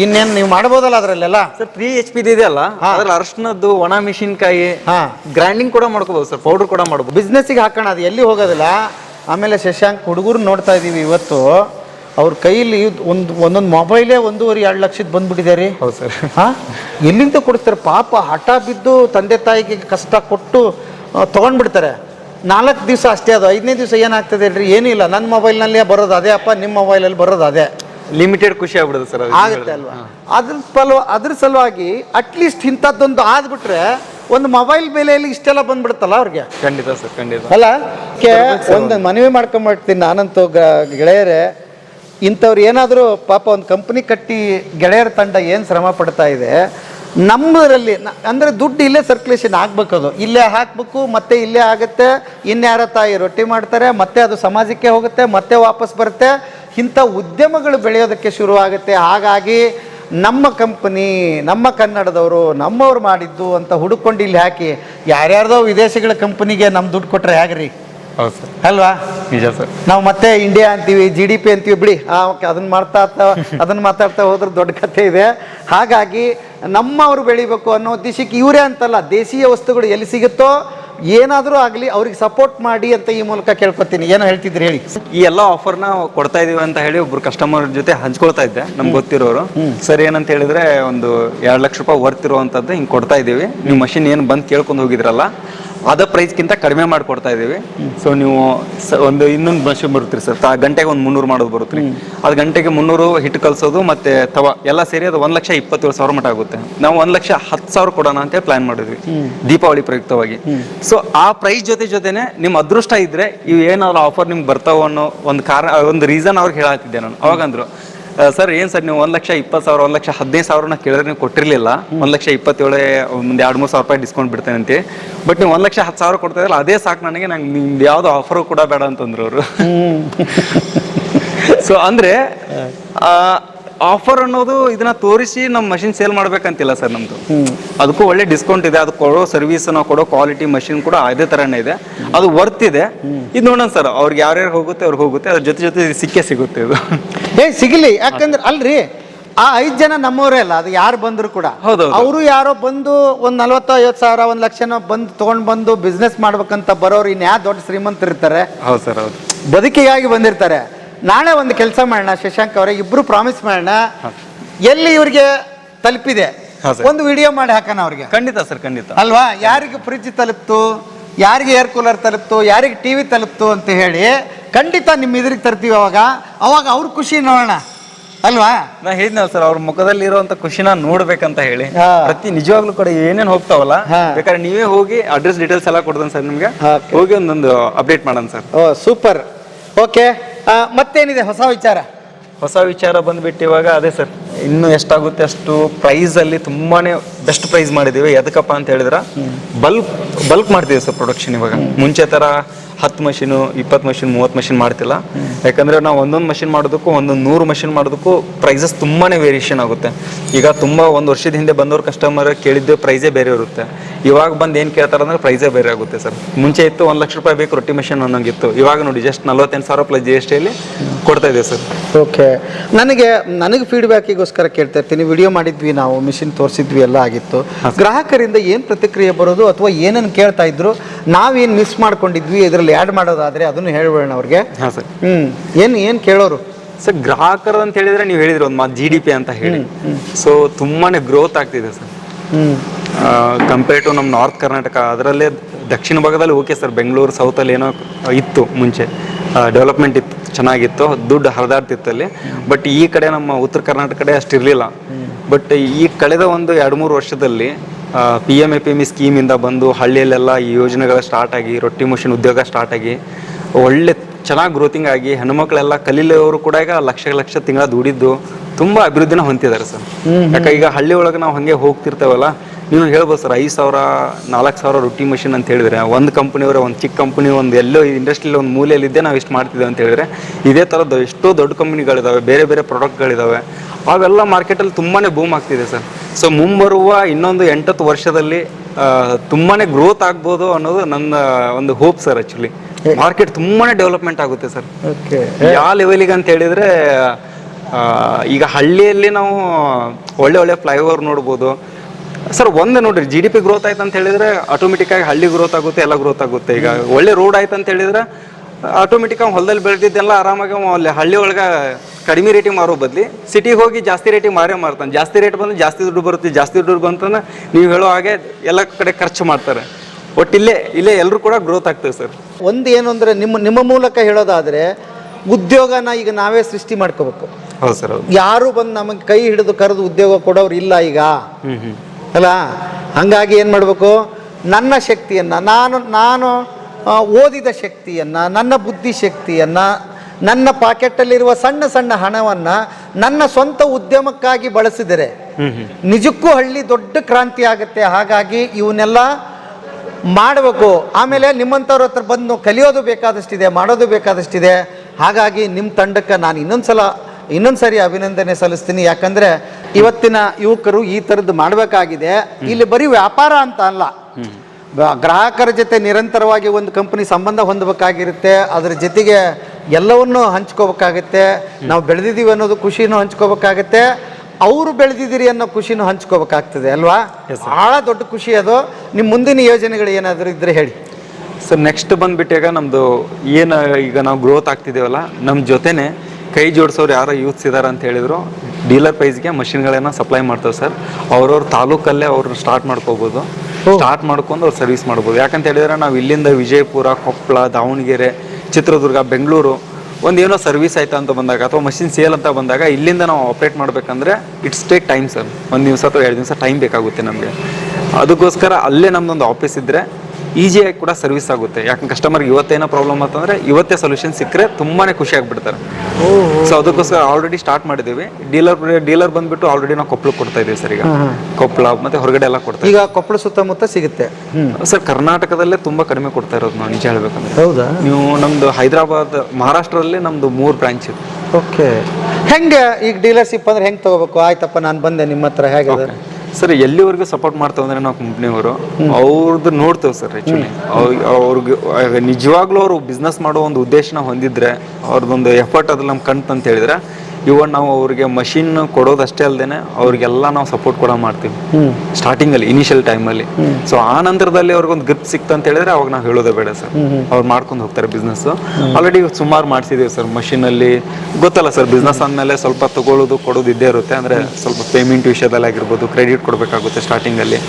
S2: ಇನ್ನೇನು ನೀವು ಮಾಡ್ಬೋದಲ್ಲ ಅದರಲ್ಲೆಲ್ಲ?
S1: ಸರ್ ತ್ರೀ ಎಚ್ ಪಿ ಇದೆಯಲ್ಲ ಅದ್ರಲ್ಲಿ ಅರ್ಶನದ್ದು ಒಣ ಮೆಣಸಿನ್ಕಾಯಿ
S2: ಹಾ.
S1: ಗ್ರೈಂಡಿಂಗ್ ಕೂಡ ಮಾಡ್ಕೋಬಹುದು ಸರ್ ಪೌಡರ್ ಕೂಡ ಮಾಡ್ಬೋದು.
S2: ಬಿಸ್ನೆಸ್ಸಿಗೆ ಹಾಕೋಣ ಅದು ಎಲ್ಲಿ ಹೋಗೋದಿಲ್ಲ. ಆಮೇಲೆ ಶಶಾಂಕ್ ಹುಡುಗರು ನೋಡ್ತಾ ಇದ್ದೀವಿ ಇವತ್ತು. ಅವ್ರ ಕೈಯಲ್ಲಿ ಒಂದು ಒಂದೊಂದು ಮೊಬೈಲೇ ಒಂದೂವರೆ ಎರಡು ಲಕ್ಷದ ಬಂದ್ಬಿಟ್ಟಿದೆ ರೀ.
S1: ಹೌದು ಸರ್.
S2: ಹಾಂ? ಎಲ್ಲಿಂದ ಕೊಡ್ತಾರೆ? ಪಾಪ ಹಠ ಬಿದ್ದು ತಂದೆ ತಾಯಿಗೆ ಕಷ್ಟ ಕೊಟ್ಟು ತೊಗೊಂಡ್ಬಿಡ್ತಾರೆ. ನಾಲ್ಕು ದಿವಸ ಅಷ್ಟೇ ಅದು. ಐದನೇ ದಿವಸ ಏನಾಗ್ತದೆ ಹೇಳ್ರಿ? ಏನಿಲ್ಲ. ನನ್ನ ಮೊಬೈಲ್ನಲ್ಲೇ ಬರೋದು ಅದೇ ಅಪ್ಪ ನಿಮ್ಮ ಮೊಬೈಲಲ್ಲಿ ಬರೋದು ಅದೇ.
S1: ಲಿಮಿಟೆಡ್ ಖುಷಿ ಆಗ್ಬಿಡುತ್ತೆ ಸರ್
S2: ಆಗುತ್ತೆ ಅಲ್ವಾ? ಅದ್ರ ಸಲುವ ಅದ್ರ ಸಲುವಾಗಿ ಅಟ್ಲೀಸ್ಟ್ ಇಂಥದ್ದೊಂದು ಆದ್ಬಿಟ್ರೆ ಒಂದು ಮೊಬೈಲ್ ಬೆಲೆಯಲ್ಲಿ ಇಷ್ಟೆಲ್ಲ ಬಂದ್ಬಿಡುತ್ತಲ್ಲ ಅವ್ರಿಗೆ?
S1: ಖಂಡಿತ ಸರ್ ಖಂಡಿತ.
S2: ಅಲ್ಲ? ಒಂದು ಮನವಿ ಮಾಡ್ಕೊಂಬಿಡ್ತೀನಿ ನಾನಂತೂ ಗೆಳೆಯರೇ. ಇಂಥವ್ರು ಏನಾದರೂ ಪಾಪ ಒಂದು ಕಂಪ್ನಿ ಕಟ್ಟಿ ಗೆಳೆಯರ ತಂಡ ಏನು ಶ್ರಮ ಪಡ್ತಾ ಇದೆ ನಮ್ಮದರಲ್ಲಿ ಅಂದರೆ ದುಡ್ಡು ಇಲ್ಲೇ ಸರ್ಕ್ಯುಲೇಷನ್ ಆಗಬೇಕು ಅದು ಇಲ್ಲೇ ಹಾಕ್ಬೇಕು ಮತ್ತೆ ಇಲ್ಲೇ ಆಗುತ್ತೆ. ಇನ್ಯಾರ ತಾಯಿ ರೊಟ್ಟಿ ಮಾಡ್ತಾರೆ ಮತ್ತೆ ಅದು ಸಮಾಜಕ್ಕೆ ಹೋಗುತ್ತೆ ಮತ್ತೆ ವಾಪಸ್ ಬರುತ್ತೆ. ಇಂಥ ಉದ್ಯಮಗಳು ಬೆಳೆಯೋದಕ್ಕೆ ಶುರುವಾಗುತ್ತೆ. ಹಾಗಾಗಿ ನಮ್ಮ ಕಂಪನಿ ನಮ್ಮ ಕನ್ನಡದವರು ನಮ್ಮವ್ರು ಮಾಡಿದ್ದು ಅಂತ ಹುಡುಕೊಂಡು ಇಲ್ಲಿ ಹಾಕಿ ಯಾರ್ಯಾರ್ದೋ ವಿದೇಶಗಳ ಕಂಪನಿಗೆ ನಮ್ಮ ದುಡ್ಡು ಕೊಟ್ಟರೆ ಹೇಗ್ರಿ?
S1: ಹೌದು ಸರ್.
S2: ಅಲ್ವಾ?
S1: ನಿಜ ಸರ್.
S2: ನಾವು ಮತ್ತೆ ಇಂಡಿಯಾ ಅಂತೀವಿ ಜಿ ಡಿ ಪಿ ಅಂತೀವಿ ಬಿಡಿ. ಓಕೆ ಅದನ್ನು ಮಾಡ್ತಾ ಅದನ್ನ ಮಾತಾಡ್ತಾ ಹೋದ್ರೆ ದೊಡ್ಡ ಕಥೆ ಇದೆ. ಹಾಗಾಗಿ ನಮ್ಮವರು ಬೆಳಿಬೇಕು ಅನ್ನೋ ಉದ್ದೇಶಕ್ಕೆ ಇವರೇ ಅಂತಲ್ಲ ದೇಶೀಯ ವಸ್ತುಗಳು ಎಲ್ಲಿ ಸಿಗುತ್ತೋ ಏನಾದರೂ ಆಗಲಿ ಅವ್ರಿಗೆ ಸಪೋರ್ಟ್ ಮಾಡಿ ಅಂತ ಈ ಮೂಲಕ ಕೇಳ್ಕೊತೀನಿ. ಏನೋ ಹೇಳ್ತಿದ್ರಿ ಹೇಳಿ.
S1: ಈ ಎಲ್ಲ ಆಫರ್ನ ಕೊಡ್ತಾ ಇದೀವಿ ಅಂತ ಹೇಳಿ ಒಬ್ರು ಕಸ್ಟಮರ್ ಜೊತೆ ಹಂಚ್ಕೊಳ್ತಾ ಇದ್ದೆ ನಮ್ಗೆ ಗೊತ್ತಿರೋರು. ಸರ್ ಏನಂತ ಹೇಳಿದ್ರೆ ಒಂದು ಎರಡು ಲಕ್ಷ ರೂಪಾಯಿ ವರ್ತ್ ಇರುವಂತದ್ದು ಹಿಂಗೆ ಕೊಡ್ತಾ ಇದೀವಿ. ನೀವು ಮಷಿನ್ ಏನು ಬಂದು ಕೇಳ್ಕೊಂಡು ಹೋಗಿದ್ರಲ್ಲ ಅದ ಪ್ರೈಸ್ಗಿಂತ ಕಡಿಮೆ ಮಾಡಿ ಕೊಡ್ತಾ ಇದೀವಿ. ಸೊ ನೀವು ಒಂದು ಇನ್ನೊಂದು ಮಷಿನ್ ಬರುತ್ತೀರಿ ಸರ್ ಗಂಟೆಗೆ ಒಂದು ಮುನ್ನೂರು ಮಾಡೋದು ಬರುತ್ತೆ ಅದು ಗಂಟೆಗೆ ಮುನ್ನೂರು ಹಿಟ್ಟು ಕಲ್ಸೋದು ಮತ್ತೆ ತವಾ ಎಲ್ಲ ಸೇರಿ ಅದು ಒಂದು ಲಕ್ಷ ಇಪ್ಪತ್ತೇಳು ಸಾವಿರ ಮಟ್ಟ ಆಗುತ್ತೆ. ನಾವು ಒಂದು ಲಕ್ಷ ಹತ್ತು ಸಾವಿರ ಕೊಡೋಣ ಅಂತ ಪ್ಲಾನ್ ಮಾಡಿದ್ವಿ. ದೀಪಾವಳಿ ಪ್ರಯುಕ್ತವಾಗಿ. ಸೊ ಆ ಪ್ರೈಸ್ ಜೊತೆ ಜೊತೆನೆ ನಿಮ್ಮ ಅದೃಷ್ಟ ಇದ್ರೆ ಇವು ಏನಾದ್ರು ಆಫರ್ ನಿಮ್ಗೆ ಬರ್ತಾವ ಅನ್ನೋ ಒಂದು ಕಾರಣ ಒಂದು ರೀಸನ್ ಅವ್ರಿಗೆ ಹೇಳತ್ತಿದ್ದೆ ನಾನು. ಅವಾಗಂದ್ರು ಸರ್ ಏನು ಸರ್ ನೀವು ಒಂದು ಲಕ್ಷ ಇಪ್ಪತ್ತು ಸಾವಿರ ಒಂದು ಲಕ್ಷ ಹದಿನೈದು ಸಾವಿರನ ಕೇಳಿದ್ರೆ ನೀವು ಕೊಟ್ಟಿರಲಿಲ್ಲ. ಒಂದು ಲಕ್ಷ ಇಪ್ಪತ್ತೇಳು ಒಂದು ಎರಡು ಮೂರು ಸಾವಿರ ರೂಪಾಯಿ ಡಿಸ್ಕೌಂಟ್ ಬಿಡ್ತೇನೆ ಅಂತ. ಬಟ್ ನೀವು ಒಂದು ಲಕ್ಷ ಹತ್ತು ಸಾವಿರ ಕೊಡ್ತಾ ಇದ್ರಲ್ಲ ಅದೇ ಸಾಕು ನನಗೆ ನಂಗೆ ನಿಮ್ದು ಯಾವ್ದು ಆಫರ್ ಕೂಡ ಬೇಡ ಅಂತಂದ್ರು ಅವರು. ಸೊ ಅಂದರೆ ಆಫರ್ ಅನ್ನೋದು ಇದನ್ನ ತೋರಿಸಿ ನಮ್ಮ ಮಷಿನ್ ಸೇಲ್ ಮಾಡ್ಬೇಕಂತಿಲ್ಲ ಸರ್ ನಮ್ದು. ಅದಕ್ಕೂ ಒಳ್ಳೆ ಡಿಸ್ಕೌಂಟ್ ಇದೆ ಅದು ಕೊಡೋ ಸರ್ವಿಸ್ ನಾವು ಕೊಡೋ ಕ್ವಾಲಿಟಿ ಮಷಿನ್ ಕೂಡ ಅದೇ ತರನೇ ಇದೆ. ಅದು ವರ್ತ್ ಇದೆ. ಇದು ನೋಡೋಣ ಸರ್ ಅವ್ರಿಗೆ ಯಾರ್ಯಾರು ಹೋಗುತ್ತೆ ಅವ್ರಿಗೆ ಹೋಗುತ್ತೆ ಅದ್ರ ಜೊತೆ ಜೊತೆ ಸಿಕ್ಕೇ ಸಿಗುತ್ತೆ ಇದು. *laughs*
S2: ಏ ಸಿಗಲಿ ಯಾಕಂದ್ರೆ ಅಲ್ರಿ ಆ ಐದು ಜನ ನಮ್ಮವರೇ ಅಲ್ಲ ಅದು ಯಾರು ಬಂದ್ರು ಕೂಡ.
S1: ಹೌದೌದು.
S2: ಅವರು ಯಾರೋ ಬಂದು ಒಂದು ನಲ್ವತ್ತು ಐವತ್ತು ಸಾವಿರ ಒಂದು ಲಕ್ಷನ ಬಂದು ತಗೊಂಡ್ ಬಂದು ಬಿಸ್ನೆಸ್ ಮಾಡ್ಬೇಕಂತ ಬರೋರು ಇನ್ಯಾ ದೊಡ್ಡ ಶ್ರೀಮಂತರು ಇರ್ತಾರೆ
S1: ಹೌದು ಸರ್ ಹೌದು.
S2: ಬದುಕಿಗಾಗಿ ಬಂದಿರ್ತಾರೆ. ನಾಳೆ ಒಂದು ಕೆಲಸ ಮಾಡೋಣ ಶಶಾಂಕ್ ಅವರೇ ಇಬ್ರು ಪ್ರಾಮಿಸ್ ಮಾಡೋಣ. ಎಲ್ಲಿ ಇವ್ರಿಗೆ ತಲುಪಿದೆ? ಒಂದು ವಿಡಿಯೋ ಮಾಡಿ ಹಾಕೋಣ ಅವ್ರಿಗೆ.
S1: ಖಂಡಿತ ಸರ್ ಖಂಡಿತ.
S2: ಅಲ್ವಾ? ಯಾರಿಗೆ ಫ್ರಿಜ್ ತಲುಪ್ತು? ಯಾರಿಗೆ ಏರ್ ಕೂಲರ್ ತಲುಪ್ತು? ಯಾರಿಗೆ ಟಿ ವಿ ತಲುಪ್ತು ಅಂತ ಹೇಳಿ ಖಂಡಿತ ನಿಮ್ಮ ಇದ್ರಿಗೆ ತರ್ತೀವಿ ಅವಾಗ. ಅವಾಗ ಅವ್ರ ಖುಷಿ ನೋಡೋಣ. ಅಲ್ವಾ?
S1: ನಾ ಹೇಳಿದ್ನಲ್ಲ ಸರ್ ಅವ್ರ ಮುಖದಲ್ಲಿ ಇರುವಂತ ಖುಷಿನ ನೋಡ್ಬೇಕಂತ ಹೇಳಿ. ಪ್ರತಿ ನಿಜವಾಗ್ಲೂ ಕೂಡ ಏನೇನ್ ಹೋಗ್ತಾವಲ್ಲ. ಬೇಕಾದ್ರೆ ನೀವೇ ಹೋಗಿ ಅಡ್ರೆಸ್ ಡೀಟೇಲ್ಸ್ ಎಲ್ಲ ಕೊಡ್ತೇನೆ ಸರ್ ನಿಮ್ಗೆ. ಹೋಗಿ ಒಂದೊಂದು ಅಪ್ಡೇಟ್ ಮಾಡೋಣ ಸರ್.
S2: ಓ ಸೂಪರ್ ಓಕೆ ಮತ್ತೇನಿದೆ ಹೊಸ ವಿಚಾರ?
S1: ಹೊಸ ವಿಚಾರ ಬಂದ್ಬಿಟ್ಟು ಇವಾಗ ಅದೇ ಸರ್. ಇನ್ನು ಎಷ್ಟಾಗುತ್ತೆ ಅಷ್ಟು ಪ್ರೈಸ್ ಅಲ್ಲಿ ತುಂಬಾನೇ ಬೆಸ್ಟ್ ಪ್ರೈಸ್ ಮಾಡಿದೀವಿ. ಎದಕ್ಕಪ್ಪ ಅಂತ ಹೇಳಿದ್ರ ಬಲ್ಕ್ ಬಲ್ಕ್ ಮಾಡ್ತೀವಿ ಸರ್ ಪ್ರೊಡಕ್ಷನ್ ಇವಾಗ. ಮುಂಚೆ ತರ ಹತ್ತು ಮಷಿನ್ ಇಪ್ಪತ್ತು ಮಷಿನ್ ಮೂವತ್ತು ಮಷಿನ್ ಮಾಡ್ತಿಲ್ಲ. ಯಾಕಂದ್ರೆ ನಾವು ಒಂದೊಂದು ಮಷಿನ್ ಮಾಡೋದಕ್ಕೂ, ಒಂದೊಂದು ನೂರು ಮಷಿನ್ ಮಾಡೋದಕ್ಕೂ ಪ್ರೈಸಸ್ ತುಂಬಾನೇ ವೇರಿಯೇಷನ್ ಆಗುತ್ತೆ. ಈಗ ತುಂಬಾ ಒಂದು ವರ್ಷದ ಹಿಂದೆ ಬಂದವ್ರ ಕಸ್ಟಮರ್ ಕೇಳಿದ್ದು ಪ್ರೈಸೇ ಬೇರೆ ಇರುತ್ತೆ. ಇವಾಗ ಬಂದು ಏನು ಕೇಳ್ತಾರೆ ಅಂದ್ರೆ ಪ್ರೈಸೇ ಬೇರೆ ಆಗುತ್ತೆ ಸರ್ ಮುಂಚೆ ಇತ್ತು ಒಂದು ಲಕ್ಷ ರೂಪಾಯಿ ಬೇಕು ರೊಟ್ಟಿ ಮಷಿನ್ ಅನ್ನೋಂಗಿತ್ತು. ಇವಾಗ ನೋಡಿ ಜಸ್ಟ್ ನಲ್ವತ್ತೆಂಟು ಸಾವಿರ ಪ್ಲಸ್ ಜಿ ಎಸ್ ಟಿಯಲ್ಲಿ ಕೊಡ್ತಾ ಇದೆ ಸರ್
S2: ಓಕೆ ನನಗೆ ನನಗೆ ಫೀಡ್ಬ್ಯಾಕಿಗೋಸ್ಕರ ಕೇಳ್ತಾ ಇರ್ತೀನಿ. ವಿಡಿಯೋ ಮಾಡಿದ್ವಿ ನಾವು ಮಿಷಿನ್ ತೋರಿಸಿದ್ವಿ ಎಲ್ಲ ಆಗಿತ್ತು. ಗ್ರಾಹಕರಿಂದ ಏನು ಪ್ರತಿಕ್ರಿಯೆ ಬರೋದು ಅಥವಾ ಏನನ್ನು ಕೇಳ್ತಾ ಇದ್ರು ನಾವೇನು ಮಿಸ್ ಮಾಡ್ಕೊಂಡಿದ್ವಿ ಇದರಲ್ಲಿ ಆ್ಯಡ್ ಮಾಡೋದಾದರೆ ಅದನ್ನು ಹೇಳ್ಬೇಡ ಅವ್ರಿಗೆ.
S1: ಹಾಂ ಸರ್.
S2: ಹ್ಞೂ ಏನು ಏನು ಕೇಳೋರು?
S1: ಸರ್ ಗ್ರಾಹಕರು ಅಂತ ಹೇಳಿದ್ರೆ ನೀವು ಹೇಳಿದ್ರಿ ಒಂದು ಮಾತು ಜಿ ಡಿ ಪಿ ಅಂತ ಹೇಳಿ. ಸೊ ತುಂಬಾನೇ ಗ್ರೋತ್ ಆಗ್ತಿದೆ ಸರ್. ಕಂಪೇರ್ ಟು ನಮ್ಮ ನಾರ್ತ್ ಕರ್ನಾಟಕ ಅದರಲ್ಲೇ ದಕ್ಷಿಣ ಭಾಗದಲ್ಲಿ ಓಕೆ ಸರ್ ಬೆಂಗಳೂರು ಸೌತಲ್ಲಿ ಏನೋ ಇತ್ತು ಮುಂಚೆ. ಡೆವಲಪ್ಮೆಂಟ್ ಇತ್ತು. ಚೆನ್ನಾಗಿತ್ತು ದುಡ್ಡು ಹರಿದಾಡ್ತಿತ್ತು ಅಲ್ಲಿ ಬಟ್ ಈ ಕಡೆ ನಮ್ಮ ಉತ್ತರ ಕರ್ನಾಟಕ ಕಡೆ ಅಷ್ಟು ಇರಲಿಲ್ಲ. ಬಟ್ ಈ ಕಳೆದ ಒಂದು ಎರಡು ಮೂರು ವರ್ಷದಲ್ಲಿ P M A P M E ಸ್ಕೀಮಿಂದ ಬಂದು ಹಳ್ಳಿಯಲ್ಲೆಲ್ಲ ಈ ಯೋಜನೆಗಳು ಸ್ಟಾರ್ಟ್ ಆಗಿ ರೊಟ್ಟಿ ಮಷಿನ್ ಉದ್ಯೋಗ ಸ್ಟಾರ್ಟ್ ಆಗಿ ಒಳ್ಳೆ ಚೆನ್ನಾಗಿ ಗ್ರೋತಿಂಗ್ ಆಗಿ ಹೆಣ್ಮಕ್ಳೆಲ್ಲ ಕಲೀಲಿಯವರು ಕೂಡ ಈಗ ಲಕ್ಷ ಲಕ್ಷ ತಿಂಗಳ ದುಡಿದ್ದು ತುಂಬಾ ಅಭಿವೃದ್ಧಿನ ಹೊಂದಿದ್ದಾರೆ ಸರ್. ಯಾಕೆ ಈಗ ಹಳ್ಳಿ ಒಳಗೆ ನಾವು ಹಾಗೆ ಹೋಗ್ತಿರ್ತೇವಲ್ಲ ನೀವು ಹೇಳ್ಬೋದು ಸರ್ ಐದು ಸಾವಿರ ನಾಲ್ಕು ಸಾವಿರ ರೊಟ್ಟಿ ಮಷಿನ್ ಅಂತ ಹೇಳಿದ್ರೆ ಒಂದು ಕಂಪ್ನಿಯವರ ಒಂದು ಚಿಕ್ಕ ಕಂಪ್ನಿ ಒಂದು ಎಲ್ಲೋ ಇಂಡಸ್ಟ್ರಿಯಲ್ಲಿ ಒಂದು ಮೂಲೆಯಲ್ಲಿದ್ದೇ ನಾವು ಇಷ್ಟು ಮಾಡ್ತಿದ್ದೇವೆ ಅಂತ ಹೇಳಿದ್ರೆ ಇದೇ ಥರದ್ದು ಎಷ್ಟೋ ದೊಡ್ಡ ಕಂಪ್ನಿಗಳಿದ್ದಾವೆ ಬೇರೆ ಬೇರೆ ಪ್ರಾಡಕ್ಟ್ಗಳಿದ್ದಾವೆ ಅವೆಲ್ಲ ಮಾರ್ಕೆಟಲ್ಲಿ ತುಂಬಾ ಬೂಮ್ ಆಗ್ತಿದೆ ಸರ್. ಸೊ ಮುಂಬರುವ ಇನ್ನೊಂದು ಎಂಟತ್ತು ವರ್ಷದಲ್ಲಿ ತುಂಬಾ ತುಂಬಾನೇ ಗ್ರೋತ್ ಆಗ್ಬೋದು ಅನ್ನೋದು ನನ್ನ ಒಂದು ಹೋಪ್ ಸರ್ ಆ್ಯಕ್ಚುಲಿ ಮಾರ್ಕೆಟ್ ತುಂಬಾನೇ ಡೆವಲಪ್ಮೆಂಟ್ ಆಗುತ್ತೆ ಸರ್.
S2: ಓಕೆ.
S1: ಯಾವ ಲೆವೆಲಿಗೆ ಅಂತ ಹೇಳಿದ್ರೆ ಈಗ ಹಳ್ಳಿಯಲ್ಲಿ ನಾವು ಒಳ್ಳೆ ಒಳ್ಳೆ ಫ್ಲೈಓವರ್ ನೋಡ್ಬೋದು ಸರ್ ಒಂದು ನೋಡ್ರಿ ಜಿ ಡಿ ಪಿ ಗ್ರೋತ್ ಆಯ್ತು ಅಂತ ಹೇಳಿದ್ರೆ ಆಟೋಮೆಟಿಕ್ ಆಗಿ ಹಳ್ಳಿ ಗ್ರೋತ್ ಆಗುತ್ತೆ ಎಲ್ಲ ಗ್ರೋತ್ ಆಗುತ್ತೆ. ಈಗ ಒಳ್ಳೆ ರೋಡ್ ಆಯ್ತು ಅಂತ ಹೇಳಿದ್ರೆ ಆಟೋಮೆಟಿಕ್ ಆಗಿ ಹೊಲದಲ್ಲಿ ಬೆಳೆದಿದ್ದೆಲ್ಲ ಆರಾಮಾಗಿ ಅಲ್ಲಿ ಹಳ್ಳಿ ಒಳಗೆ ಕಡಿಮೆ ರೇಟಿಗೆ ಮಾರೋ ಬದಲಿ ಸಿಟಿಗೆ ಹೋಗಿ ಜಾಸ್ತಿ ರೇಟಿಗೆ ಮಾರೇ ಮಾರ್ತಾನೆ. ಜಾಸ್ತಿ ರೇಟ್ ಬಂದ್ರೆ ಜಾಸ್ತಿ ದುಡ್ಡು ಬರುತ್ತೆ ಜಾಸ್ತಿ ದುಡ್ಡು ಬಂತಂದ್ರೆ ನೀವು ಹೇಳೋ ಹಾಗೆ ಎಲ್ಲ ಕಡೆ ಖರ್ಚು ಮಾಡ್ತಾರೆ. ಒಟ್ಟು ಇಲ್ಲೇ ಇಲ್ಲೇ ಎಲ್ಲರೂ ಕೂಡ ಗ್ರೋತ್ ಆಗ್ತದೆ ಸರ್.
S2: ಒಂದು ಏನು ಅಂದರೆ ನಿಮ್ಮ ನಿಮ್ಮ ಮೂಲಕ ಹೇಳೋದಾದರೆ ಉದ್ಯೋಗನ ಈಗ ನಾವೇ ಸೃಷ್ಟಿ ಮಾಡ್ಕೋಬೇಕು.
S1: ಹೌದು ಸರ್
S2: ಯಾರು ಬಂದು ನಮಗೆ ಕೈ ಹಿಡಿದು ಕರೆದು ಉದ್ಯೋಗ ಕೊಡೋರು ಇಲ್ಲ ಈಗ.
S1: ಹ್ಞೂ ಹ್ಞೂ
S2: ಅಲ್ಲ? ಹಾಗಾಗಿ ಏನು ಮಾಡಬೇಕು? ನನ್ನ ಶಕ್ತಿಯನ್ನು ನಾನು ನಾನು ಓದಿದ ಶಕ್ತಿಯನ್ನು ನನ್ನ ಬುದ್ಧಿ ಶಕ್ತಿಯನ್ನು ನನ್ನ ಪಾಕೆಟ್ಟಲ್ಲಿರುವ ಸಣ್ಣ ಸಣ್ಣ ಹಣವನ್ನು ನನ್ನ ಸ್ವಂತ ಉದ್ಯಮಕ್ಕಾಗಿ ಬಳಸಿದರೆ ನಿಜಕ್ಕೂ ಹಳ್ಳಿ ದೊಡ್ಡ ಕ್ರಾಂತಿ ಆಗುತ್ತೆ. ಹಾಗಾಗಿ ಇವನ್ನೆಲ್ಲ ಮಾಡಬೇಕು. ಆಮೇಲೆ ನಿಮ್ಮಂಥವ್ರ ಹತ್ರ ಬಂದು ಕಲಿಯೋದು ಬೇಕಾದಷ್ಟಿದೆ ಮಾಡೋದು ಬೇಕಾದಷ್ಟಿದೆ. ಹಾಗಾಗಿ ನಿಮ್ಮ ತಂಡಕ್ಕೆ ನಾನು ಇನ್ನೊಂದು ಸಲ ಇನ್ನೊಂದು ಸರಿ ಅಭಿನಂದನೆ ಸಲ್ಲಿಸ್ತೀನಿ. ಯಾಕಂದರೆ ಇವತ್ತಿನ ಯುವಕರು ಈ ಥರದ್ದು ಮಾಡಬೇಕಾಗಿದೆ. ಇಲ್ಲಿ ಬರೀ ವ್ಯಾಪಾರ ಅಂತ ಅಲ್ಲ. ಗ್ರಾಹಕರ ಜೊತೆ ನಿರಂತರವಾಗಿ ಒಂದು ಕಂಪನಿ ಸಂಬಂಧ ಹೊಂದಬೇಕಾಗಿರುತ್ತೆ. ಅದ್ರ ಜೊತೆಗೆ ಎಲ್ಲವನ್ನೂ ಹಂಚ್ಕೋಬೇಕಾಗತ್ತೆ. ನಾವು ಬೆಳೆದಿದ್ದೀವಿ ಅನ್ನೋದು ಖುಷಿನೂ ಹಂಚ್ಕೋಬೇಕಾಗತ್ತೆ. ಅವರು ಬೆಳೆದಿದ್ದೀರಿ ಅನ್ನೋ ಖುಷಿನೂ ಹಂಚ್ಕೋಬೇಕಾಗ್ತದೆ ಅಲ್ವಾ? ಭಾಳ ದೊಡ್ಡ ಖುಷಿ ಅದು. ನಿಮ್ಮ ಮುಂದಿನ ಯೋಜನೆಗಳು ಏನಾದರೂ ಇದ್ರೆ ಹೇಳಿ.
S1: ಸೊ ನೆಕ್ಸ್ಟ್ ಬಂದ್ಬಿಟ್ಟಾಗ ನಮ್ಮದು ಏನು ಈಗ ನಾವು ಗ್ರೋತ್ ಆಗ್ತಿದ್ದೇವಲ್ಲ ನಮ್ಮ ಜೊತೆನೆ ಕೈ ಜೋಡಿಸೋರು ಯಾರೋ ಯೂತ್ಸ್ ಇದಾರೆ ಅಂತ ಹೇಳಿದ್ರು. ಡೀಲರ್ ಪ್ರೈಸ್ಗೆ ಮಷಿನ್ಗಳನ್ನ ಸಪ್ಲೈ ಮಾಡ್ತಾರೆ ಸರ್. ಅವ್ರವ್ರ ತಾಲೂಕಲ್ಲೇ ಅವ್ರನ್ನ ಸ್ಟಾರ್ಟ್ ಮಾಡ್ಕೋಬೋದು. ಸ್ಟಾರ್ಟ್ ಮಾಡ್ಕೊಂಡು ಅವ್ರು ಸರ್ವಿಸ್ ಮಾಡ್ಬೋದು. ಯಾಕಂತ ಹೇಳಿದ್ರೆ ನಾವು ಇಲ್ಲಿಂದ ವಿಜಯಪುರ ಕೊಪ್ಪಳ ದಾವಣಗೆರೆ ಚಿತ್ರದುರ್ಗ ಬೆಂಗಳೂರು ಒಂದು ಏನೋ ಸರ್ವಿಸ್ ಆಯ್ತಾ ಅಂತ ಬಂದಾಗ ಅಥವಾ ಮಷಿನ್ ಸೇಲ್ ಅಂತ ಬಂದಾಗ ಇಲ್ಲಿಂದ ನಾವು ಆಪ್ರೇಟ್ ಮಾಡ್ಬೇಕಂದ್ರೆ ಇಟ್ಸ್ ಟೇಕ್ ಟೈಮ್ ಸರ್. ಒಂದು ದಿವಸ ಅಥವಾ ಎರಡು ದಿವಸ ಟೈಮ್ ಬೇಕಾಗುತ್ತೆ ನಮಗೆ. ಅದಕ್ಕೋಸ್ಕರ ಅಲ್ಲೇ ನಮ್ದೊಂದು ಆಫೀಸ್ ಇದ್ದರೆ ಈಸಿಯಾಗಿ ಕೂಡ ಸರ್ವಿಸ್ ಆಗುತ್ತೆ. ಯಾಕಂದ್ರೆ ಕಸ್ಟಮರ್ಗೆ ಇವತ್ತೇನೋ ಪ್ರಾಬ್ಲಮ್ ಅಂತಂದ್ರೆ ಇವತ್ತೇ ಸೊಲ್ಯೂಷನ್ ಸಿಕ್ಕರೆ ತುಂಬಾನೇ ಖುಷಿ ಆಗ್ಬಿಡ್ತಾರೆ. ಸೊ ಅದಕ್ಕೋಸ್ಕರ ಆಲ್ರೆಡಿ ಸ್ಟಾರ್ಟ್ ಮಾಡಿದ್ದೀವಿ. ಡೀಲರ್ ಡೀಲರ್ ಬಂದ್ಬಿಟ್ಟು ಆಲ್ರೆಡಿ ನಾವು ಕೊಪ್ಪಳಕ್ಕೆ ಕೊಡ್ತಾ ಇದೀವಿ ಸರ್ ಈಗ. ಕೊಪ್ಪಳ ಮತ್ತೆ ಹೊರಗಡೆ ಎಲ್ಲ ಕೊಡ್ತಾ
S2: ಈಗ ಕೊಪ್ಪಳ ಸುತ್ತಮುತ್ತ ಸಿಗುತ್ತೆ.
S1: ಸರ್ ಕರ್ನಾಟಕದಲ್ಲೇ ತುಂಬಾ ಕಡಿಮೆ ಕೊಡ್ತಾ ಇರೋದು ನಾವು ನಿಜ ಹೇಳ್ಬೇಕಂದ್ರೆ.
S2: ಹೌದಾ?
S1: ನೀವು ನಮ್ದು ಹೈದರಾಬಾದ್ ಮಹಾರಾಷ್ಟ್ರದಲ್ಲಿ ನಮ್ದು ಮೂರು ಬ್ರಾಂಚ್ ಇದೆ.
S2: ಓಕೆ ಹೆಂಗೆ ಈಗ ಡೀಲರ್ಶಿಪ್ ಅಂದ್ರೆ ಹೆಂಗೆ ತಗೋಬೇಕು? ಆಯ್ತಪ್ಪ ನಾನು ಬಂದೆ ನಿಮ್ಮ ಹತ್ರ. ಹೇಗೆ
S1: ಸರ್ ಎಲ್ಲಿವರೆಗೂ ಸಪೋರ್ಟ್ ಮಾಡ್ತಾವೆ ಅಂದ್ರೆ ನಾವು ಕಂಪ್ನಿಯವರು ಅವ್ರದ್ದು ನೋಡ್ತೇವೆ ಸರ್ ಆ್ಯಕ್ಚುಲಿ ಅವ್ರಿಗೆ ನಿಜವಾಗ್ಲೂ ಅವರು ಬಿಸ್ನೆಸ್ ಮಾಡೋ ಒಂದು ಉದ್ದೇಶನ ಹೊಂದಿದ್ರೆ ಅವ್ರದ್ದೊಂದು ಎಫರ್ಟ್ ಅದ್ರಲ್ಲಿ ನಮ್ಗೆ ಕಂತು ಅಂತ ಹೇಳಿದ್ರೆ ಇವನ್ ನಾವು ಅವ್ರಿಗೆ ಮಷಿನ್ ಕೊಡೋದಷ್ಟೇ ಅಲ್ಲದೆ ಅವ್ರಿಗೆಲ್ಲ ನಾವು ಸಪೋರ್ಟ್ ಕೂಡ ಮಾಡ್ತೀವಿ. ಸ್ಟಾರ್ಟಿಂಗಲ್ಲಿ ಇನಿಷಿಯಲ್ ಟೈಮ್ ಅಲ್ಲಿ. ಸೊ ಆ ನಂತರದಲ್ಲಿ ಅವ್ರಿಗೊಂದು ಗ್ರಿಪ್ ಸಿಕ್ತ ಅಂತ ಹೇಳಿದ್ರೆ ಅವಾಗ ನಾವು ಹೇಳೋದೇ ಬೇಡ ಸರ್. ಅವ್ರು ಮಾಡ್ಕೊಂಡು ಹೋಗ್ತಾರೆ ಬಿಸ್ನೆಸ್ ಆಲ್ರೆಡಿ ಸುಮಾರು ಮಾಡಿಸಿದೀವಿ ಸರ್ ಮಷಿನಲ್ಲಿ ಗೊತ್ತಲ್ಲ ಸರ್ ಬಿಸ್ನೆಸ್ ಅಂದಮೇಲೆ ಸ್ವಲ್ಪ ತಗೊಳ್ಳೋದು ಕೊಡೋದು ಇದ್ದೇ ಇರುತ್ತೆ. ಅಂದ್ರೆ ಸ್ವಲ್ಪ ಪೇಮೆಂಟ್ ವಿಷಯದಲ್ಲಿ ಆಗಿರ್ಬೋದು ಕ್ರೆಡಿಟ್ ಕೊಡಬೇಕಾಗುತ್ತೆ ಸ್ಟಾರ್ಟಿಂಗಲ್ಲಿ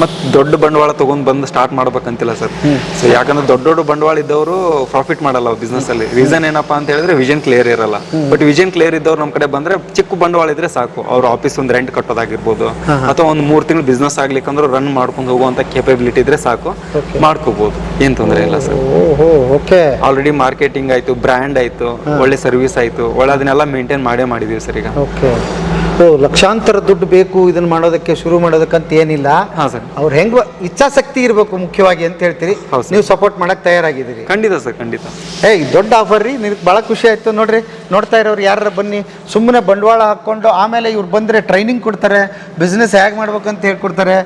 S1: ಮತ್ತು ದೊಡ್ಡ ಬಂಡವಾಳ ತೊಗೊಂಡು ಬಂದು ಸ್ಟಾರ್ಟ್ ಮಾಡ್ಬೇಕಂತಿಲ್ಲ ಸರ್. ಸೊ ಯಾಕಂದ್ರೆ ದೊಡ್ಡ ದೊಡ್ಡ ಬಂಡವಾಳ ಇದ್ದವರು ಪ್ರಾಫಿಟ್ ಮಾಡಲ್ಲ ಬಿಸ್ನೆಸ್ ಅಲ್ಲಿ. ರೀಸನ್ ಏನಪ್ಪಾ ಅಂತ ಹೇಳಿದ್ರೆ ವಿಷನ್ ಕ್ಲಿಯರ್ ಇರಲ್ಲ. ಬಟ್ ವಿಷನ್ ಕ್ಲಿಯರ್ ಇದ್ದವ್ರು ನಮ್ಮ ಕಡೆ ಬಂದ್ರೆ ಚಿಕ್ಕ ಬಂಡವಾಳ ಇದ್ರೆ ಸಾಕು. ಅವ್ರ ಆಫೀಸ್ ಒಂದು ರೆಂಟ್ ಕಟ್ಟೋದಾಗಿರ್ಬೋದು ಅಥವಾ ಒಂದು ಮೂರು ತಿಂಗಳು ಬಿಸ್ನೆಸ್ ಆಗ್ಲಿಕ್ಕಂದ್ರೆ ರನ್ ಮಾಡ್ಕೊಂಡು ಹೋಗುವಂತ ಕೆಪಬಿಲಿಟಿ ಇದ್ರೆ ಸಾಕು. ಮಾಡ್ಕೋಬಹುದು ಏನ್ ತೊಂದರೆ ಇಲ್ಲ ಸರ್. ಆಲ್ರೆಡಿ ಮಾರ್ಕೆಟಿಂಗ್ ಆಯ್ತು ಬ್ರ್ಯಾಂಡ್ ಆಯ್ತು ಒಳ್ಳೆ ಸರ್ವಿಸ್ ಆಯ್ತು. ಒಳ್ಳೆ ಅದನ್ನೆಲ್ಲ ಮೇಂಟೈನ್ ಮಾಡೇ ಮಾಡಿದೀವಿ ಸರ್ ಈಗ.
S2: ಓ ಲಕ್ಷಾಂತರ ದುಡ್ಡು ಬೇಕು ಇದನ್ನ ಮಾಡೋದಕ್ಕೆ ಶುರು ಮಾಡೋದಕ್ಕಂತ ಏನಿಲ್ಲ.
S1: ಹಾಂ ಸರ್.
S2: ಅವ್ರು ಹೆಂಗ್ ಇಚ್ಛಾಶಕ್ತಿ ಇರಬೇಕು ಮುಖ್ಯವಾಗಿ ಅಂತ ಹೇಳ್ತೀರಿ.
S1: ಹೌದು ಸರ್.
S2: ನೀವು ಸಪೋರ್ಟ್ ಮಾಡಕ್ ತಯಾರಾಗಿದ್ದೀರಿ.
S1: ಖಂಡಿತ ಸರ್ ಖಂಡಿತ.
S2: ಏ ದೊಡ್ಡ ಆಫರ್ ರೀ ನಿಮ್ಗೆ ಭಾಳ ಖುಷಿ ಆಯ್ತು ನೋಡ್ರಿ. ನೋಡ್ತಾ ಇರೋರು ಯಾರ ಬನ್ನಿ ಸುಮ್ಮನೆ ಬಂಡವಾಳ ಹಾಕ್ಕೊಂಡು ಆಮೇಲೆ ಇವ್ರು ಬಂದರೆ ಟ್ರೈನಿಂಗ್ ಕೊಡ್ತಾರೆ ಬಿಸ್ನೆಸ್ ಹೇಗೆ ಮಾಡ್ಬೇಕಂತ ಹೇಳ್ಕೊಡ್ತಾರೆ.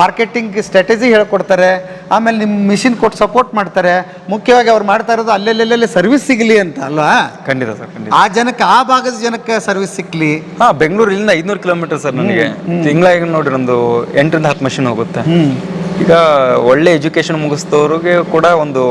S2: ಮಾರ್ಕೆಟಿಂಗ್ ಸ್ಟ್ರಾಟಜಿ ಹೇಳ್ಕೊಡ್ತಾರೆ ಆಮೇಲೆ ನಿಮ್ಮ ಮಿಷಿನ್ ಕೊಟ್ಟು ಸಪೋರ್ಟ್ ಮಾಡ್ತಾರೆ. ಮುಖ್ಯವಾಗಿ ಅವ್ರು ಮಾಡ್ತಾ ಇರೋದು ಅಲ್ಲೆಲ್ಲೆಲ್ಲೇ ಸರ್ವಿಸ್ ಸಿಗಲಿ ಅಂತ ಅಲ್ವಾ?
S1: ಖಂಡಿತ ಸರ್ ಖಂಡಿತ.
S2: ಆ ಜನಕ್ಕೆ ಆ ಭಾಗದ ಜನಕ್ಕೆ ಸರ್ವಿಸ್ ಸಿಕ್ಲಿ?
S1: ಹಾ ಬೆಂಗಳೂರಿಲಿಂದ ಐದ್ನೂರು ಕಿಲೋಮೀಟರ್ ಸರ್ ನನಗೆ. ತಿಂಗಳಾಗಿ ನೋಡಿ ನಮ್ದು ಎಂಟರಿಂದ ಹತ್ತು ಮಷಿನ್ ಹೋಗುತ್ತೆ. ಈಗ ಒಳ್ಳೆ ಎಜುಕೇಶನ್ ಮುಗಿಸ್ತವ್ರಿಗೆ ಕೂಡ ಒಂದು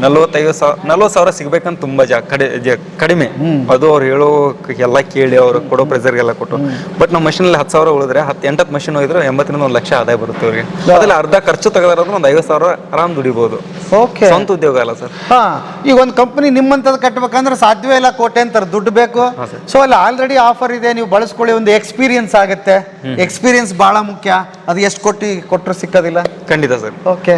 S1: ನಲವತ್ತೈದು ಸಾವಿರ ನಲ್ವತ್ತು ಸಾವಿರ ಸಿಗ್ಬೇಕಂತ ತುಂಬಾ ಜಾ ಕಡೆ ಜ- ಕಡಿಮೆ. ಅದು ಅವ್ರು ಹೇಳೋ ಕ- ಎಲ್ಲ ಕೇಳಿ ಅವ್ರು ಕೊಡೋ ಪ್ರೆಸರ್ಗೆಲ್ಲ ಕೊಟ್ಟು. ಬಟ್ ನಮ್ಮ ಮಷಿನಲ್ಲಿ ಹತ್ತು ಸಾವಿರ ಉಳಿದ್ರೆ ಹತ್ತು ಎಂಟತ್ತು ಮಷಿನ್ ಹೋಗಿದ್ರೆ ಎಂಬತ್ತರಿಂದ ಒಂದು ಲಕ್ಷ ಆದಾಯ ಬರುತ್ತೆ ಅವ್ರಿಗೆ. ಅದ್ರಲ್ಲಿ ಅರ್ಧ ಖರ್ಚು ತೆಗೆದಾರ ಒಂದು ಐವತ್ತು ಸಾವಿರ ಆರಾಮ್ ದುಡಿಬೋದು.
S2: ಓಕೆ
S1: ಸ್ವಂತ ಉದ್ಯೋಗ ಅಲ್ಲ ಸರ್.
S2: ಹಾ ಈಗ ಒಂದು ಕಂಪನಿ ನಿಮ್ಮಂಥದ್ದು ಕಟ್ಟಬೇಕಂದ್ರೆ ಸಾಧ್ಯವೇ ಇಲ್ಲ ಕೋಟೆ ಅಂತಾರ ದುಡ್ಡು ಬೇಕು. ಸೊ ಅಲ್ಲಿ ಆಲ್ರೆಡಿ ಆಫರ್ ಇದೆ ನೀವು ಬಳಸ್ಕೊಳ್ಳಿ ಒಂದು ಎಕ್ಸ್ಪೀರಿಯನ್ಸ್ ಆಗುತ್ತೆ. ಎಕ್ಸ್ಪೀರಿಯನ್ಸ್ ಬಹಳ ಮುಖ್ಯ. ಅದು ಎಷ್ಟು ಕೊಟ್ಟು ಕೊಟ್ಟರು ಸಿಕ್ಕೋದಿಲ್ಲ.
S1: ಖಂಡಿತ ಸರ್.
S2: ಓಕೆ.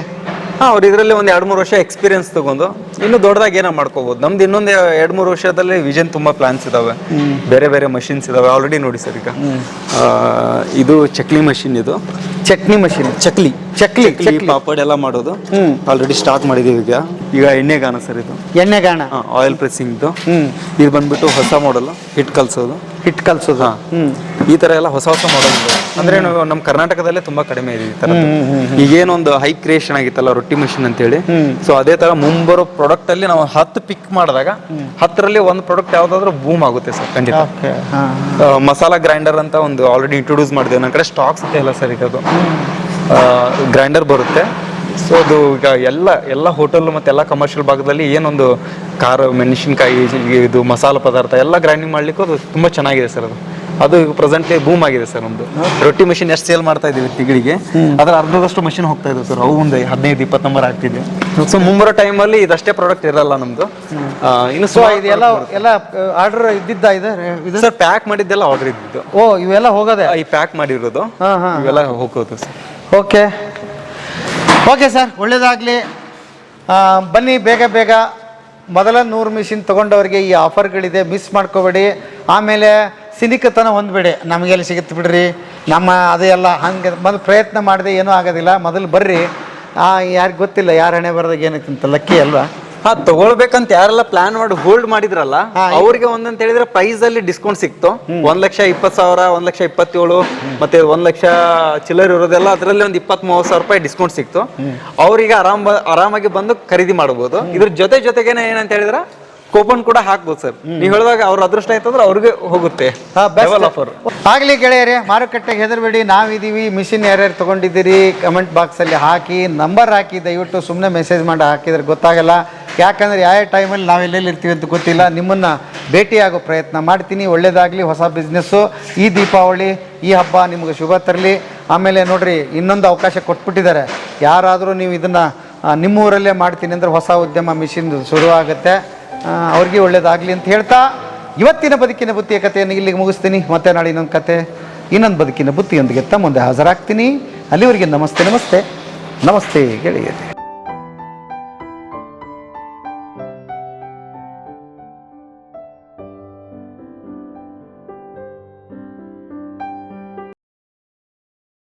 S1: ಹಾ ಅವ್ರು ಇದರಲ್ಲಿ ಒಂದು ಎರಡು ಮೂರು ವರ್ಷ ಎಕ್ಸ್ಪೀರಿಯನ್ಸ್ ತಗೊಂಡು ಇನ್ನು ದೊಡ್ಡದಾಗಿ ಏನೋ ಮಾಡ್ಕೋಬಹುದು ನಮ್ದು ಇನ್ನೊಂದು ಎರಡು ಮೂರು ವರ್ಷದಲ್ಲಿ ವಿಷನ್ ತುಂಬಾ ಪ್ಲಾನ್ಸ್ ಇದಾವೆ. ಬೇರೆ ಬೇರೆ ಮಷಿನ್ಸ್ ಇದಾವೆ. ಆಲ್ರೆಡಿ ನೋಡಿ ಸರ್ ಈಗ. ಆ, ಇದು ಚಕ್ಲಿ ಮಷಿನ್ ಇದು.
S2: ಚಟ್ನಿ ಮಷಿನ್
S1: ಚಕ್ಲಿ.
S2: ಚಕ್ಲಿ
S1: ಚಕ್ಲಿ ಪಾಪಡ್ ಎಲ್ಲ ಮಾಡೋದು.
S2: ಹ್ಮ್.
S1: ಆಲ್ರೆಡಿ ಸ್ಟಾರ್ಟ್ ಮಾಡಿದೀವಿ ಈಗ. ಈಗ ಎಣ್ಣೆಗಾನ ಸರ್ ಇದು.
S2: ಎಣ್ಣೆಗಾಣ.
S1: ಆಯಿಲ್ ಪ್ರೆಸ್ಸಿಂಗ್ದು
S2: ಹ್ಮ್.
S1: ಇದು ಬಂದ್ಬಿಟ್ಟು ಹೊಸ ಮಾಡಲ್ ಹಿಟ್ ಕಲ್ಸೋದು.
S2: ಹಿಟ್ ಕಲ್ಸೋದು. ಹ್ಮ್.
S1: ಈ ತರ ಎಲ್ಲ ಹೊಸ ಹೊಸ ಮಾಡಲ್ ಅಂದ್ರೆ ನಾವು ನಮ್ಮ ಕರ್ನಾಟಕದಲ್ಲೇ ತುಂಬಾ ಕಡಿಮೆ ಇದೆ ಈ ತರ ಈಗೇನೊಂದು ಹೈ ಕ್ರಿಯೇಷನ್ ಆಗಿತ್ತಲ್ಲ ರೊಟ್ಟಿ ಮಷಿನ್ ಅಂತೇಳಿ. ಸೊ ಅದೇ ತರ ಮುಂಬರೋ ಪ್ರಾಡಕ್ಟ್ ಅಲ್ಲಿ ನಾವು ಹತ್ತು ಪಿಕ್ ಮಾಡಿದಾಗ ಹತ್ತರಲ್ಲಿ ಒಂದು ಪ್ರಾಡಕ್ಟ್ ಯಾವ್ದಾದ್ರು ಬೂಮ್ ಆಗುತ್ತೆ ಸರ್ ಖಂಡಿತ. ಮಸಾಲ ಗ್ರೈಂಡರ್ ಅಂತ ಒಂದು ಆಲ್ರೆಡಿ ಇಂಟ್ರೊಡ್ಯೂಸ್ ಮಾಡಿದೆ ನನ್ನ ಕಡೆ ಸ್ಟಾಕ್ಸ್ ಇದೆ ಎಲ್ಲ ಸರ್ ಈಗ ಅದು ಗ್ರೈಂಡರ್ ಬರುತ್ತೆ. ಸೊ ಅದು ಈಗ ಎಲ್ಲ ಎಲ್ಲ ಹೋಟೆಲ್ ಮತ್ತೆ ಎಲ್ಲ ಕಮರ್ಷಿಯಲ್ ಭಾಗದಲ್ಲಿ ಏನೊಂದು ಖಾರ ಮೆಣಸಿನ್ಕಾಯಿ ಇದು ಮಸಾಲ ಪದಾರ್ಥ ಎಲ್ಲ ಗ್ರೈಂಡಿಂಗ್ ಮಾಡ್ಲಿಕ್ಕೆ ಅದು ತುಂಬಾ ಚೆನ್ನಾಗಿದೆ ಸರ್ ಅದು. ಅದು ಪ್ರೆಸೆಂಟ್ಲಿ ಬೂಮ್ ಆಗಿದೆ ಸರ್ ನಮ್ದು. ರೊಟ್ಟಿ ಮಷಿನ್ ಎಷ್ಟು ಸೇಲ್ ಮಾಡ್ತಾ ಇದೀವಿ ತಿಂಗಳಿಗೆ? ಅದರ ಅರ್ಧದಷ್ಟು ಮಷಿನ್ ಹೋಗ್ತಾ ಇದೆ ಸರ್ ಅವು ಮುಂದೆ ಹದಿನೈದು ಇಪ್ಪತ್ತು ನಂಬರ್ ಆಗ್ತಿದೆ. ಸೊ ಮುಂಬರೋ ಟೈಮಲ್ಲಿ ಇದಷ್ಟೇ ಪ್ರಾಡಕ್ಟ್ ಇರಲ್ಲ ನಮ್ದು. ಆ, ಇನ್ನು
S2: ಸೊ ಇದೆಲ್ಲ ಎಲ್ಲ ಆರ್ಡರ್ ಇದ್ದಿದ್ದ ಇದೆ ಇದು?
S1: ಸರ್ ಪ್ಯಾಕ್ ಮಾಡಿದ್ದೆಲ್ಲ ಆರ್ಡರ್ ಇದ್ದಿದ್ದು.
S2: ಓ ಇವೆಲ್ಲ ಹೋಗೋದೆ?
S1: ಈ ಪ್ಯಾಕ್ ಮಾಡಿರೋದು.
S2: ಹಾ, ಹಾ.
S1: ಇವೆಲ್ಲ ಹೋಗೋದು ಸರ್
S2: ಓಕೆ. ಓಕೆ ಸರ್ ಒಳ್ಳೇದಾಗಲಿ. ಬನ್ನಿ ಬೇಗ ಬೇಗ. ಮೊದಲ ನೂರು ಮಿಷಿನ್ ತೊಗೊಂಡವರಿಗೆ ಈ ಆಫರ್ಗಳಿದೆ ಮಿಸ್ ಮಾಡ್ಕೋಬೇಡಿ. ಆಮೇಲೆ ಸಿನಿಕತನ ನಮಗೆ ನಮಗೆಲ್ಲಿ ಸಿಗುತ್ತೆ ಬಿಡ್ರಿ? ನಮ್ಮ ಅದೆಲ್ಲ ಹಂಗೆ ಮೊದಲು ಪ್ರಯತ್ನ ಮಾಡದೆ ಏನೂ ಆಗೋದಿಲ್ಲ. ಮೊದಲು ಬರ್ರಿ. ಯಾರಿಗೆ ಗೊತ್ತಿಲ್ಲ ಯಾರು ಹಣೆ ಬರೋದಾಗ ಏನಕ್ಕೆ ಅಂತ ಲಕ್ಕಿ ಅಲ್ವಾ?
S1: ಹಾ ತಗೊಳ್ಬೇಕಂತ ಯಾರೆಲ್ಲ ಪ್ಲಾನ್ ಮಾಡಿ ಹೋಲ್ಡ್ ಮಾಡಿದ್ರಲ್ಲ ಅವ್ರಿಗೆ ಒಂದಂತ ಹೇಳಿದ್ರೆ ಪ್ರೈಸ್ ಅಲ್ಲಿ ಡಿಸ್ಕೌಂಟ್ ಸಿಕ್ತು. ಒಂದ್ ಲಕ್ಷ ಇಪ್ಪತ್ ಸಾವಿರ ಒಂದ್ ಲಕ್ಷ ಇಪ್ಪತ್ತೇಳು ಮತ್ತೆ ಒಂದ್ ಲಕ್ಷ ಚಿಲ್ಲರ್ ಇರೋದೆಲ್ಲ ಅದರಲ್ಲಿ ಒಂದ್ ಇಪ್ಪತ್ ಮೂವತ್ ಸಾವಿರ ರೂಪಾಯಿ ಡಿಸ್ಕೌಂಟ್ ಸಿಕ್ತು ಅವ್ರಿಗೆ ಆರಾಮ್ ಆರಾಮಾಗಿ ಬಂದು ಖರೀದಿ ಮಾಡಬಹುದು ಇದ್ರ ಜೊತೆ ಜೊತೆಗೇನೆ ಏನಂತ ಹೇಳಿದ್ರೆ? ಕೂಪನ್ ಕೂಡ ಹಾಕ್ಬೋದು ಸರ್. ನೀವು ಹೇಳಿದಾಗ ಅವ್ರ ಅದೃಷ್ಟ ಆಯ್ತಂದ್ರೆ ಅವ್ರಿಗೆ ಹೋಗುತ್ತೆ. ಆಫರ್
S2: ಆಗ್ಲಿ ಗೆಳೆಯರೇ ಮಾರುಕಟ್ಟೆಗೆ ಹೆದರಬೇಡಿ ನಾವಿದ್ದೀವಿ ಮಿಷಿನ್ ಯಾರ್ಯಾರು ತಗೊಂಡಿದ್ದೀರಿ ಕಮೆಂಟ್ ಬಾಕ್ಸಲ್ಲಿ ಹಾಕಿ ನಂಬರ್ ಹಾಕಿ ದಯವಿಟ್ಟು ಸುಮ್ಮನೆ ಮೆಸೇಜ್ ಮಾಡಿ ಹಾಕಿದ್ರೆ ಗೊತ್ತಾಗಲ್ಲ. ಯಾಕಂದರೆ ಯಾವ ಟೈಮಲ್ಲಿ ನಾವು ಎಲ್ಲೆಲ್ಲಿ ಇರ್ತೀವಿ ಅಂತ ಗೊತ್ತಿಲ್ಲ. ನಿಮ್ಮನ್ನು ಭೇಟಿಯಾಗೋ ಪ್ರಯತ್ನ ಮಾಡ್ತೀನಿ. ಒಳ್ಳೇದಾಗಲಿ ಹೊಸ ಬಿಸ್ನೆಸ್ಸು ಈ ದೀಪಾವಳಿ ಈ ಹಬ್ಬ ನಿಮ್ಗೆ ಶುಭ ತರಲಿ. ಆಮೇಲೆ ನೋಡ್ರಿ ಇನ್ನೊಂದು ಅವಕಾಶ ಕೊಟ್ಬಿಟ್ಟಿದ್ದಾರೆ. ಯಾರಾದರೂ ನೀವು ಇದನ್ನು ನಿಮ್ಮ ಊರಲ್ಲೇ ಮಾಡ್ತೀನಿ ಅಂದರೆ ಹೊಸ ಉದ್ಯಮ ಮಿಷಿನ್ ಶುರುವಾಗುತ್ತೆ. ಅವ್ರಿಗೆ ಒಳ್ಳೇದಾಗಲಿ ಅಂತ ಹೇಳ್ತಾ ಇವತ್ತಿನ ಬದುಕಿನ ಬುತ್ತಿಯ ಕಥೆಯನ್ನು ಇಲ್ಲಿಗೆ ಮುಗಿಸ್ತೀನಿ. ಮತ್ತೆ ನಾಳೆ ಇನ್ನೊಂದು ಕತೆ ಇನ್ನೊಂದು ಬದುಕಿನ ಬುತ್ತಿಯೊಂದಿಗೆ ತಮ್ಮೊಂದೆ ಮುಂದೆ ಹಾಜರಾಗ್ತೀನಿ. ಅಲ್ಲಿವರೆಗೆ ನಮಸ್ತೆ ನಮಸ್ತೆ. ನಮಸ್ತೆ, ಗೆಳೆಯರೇ.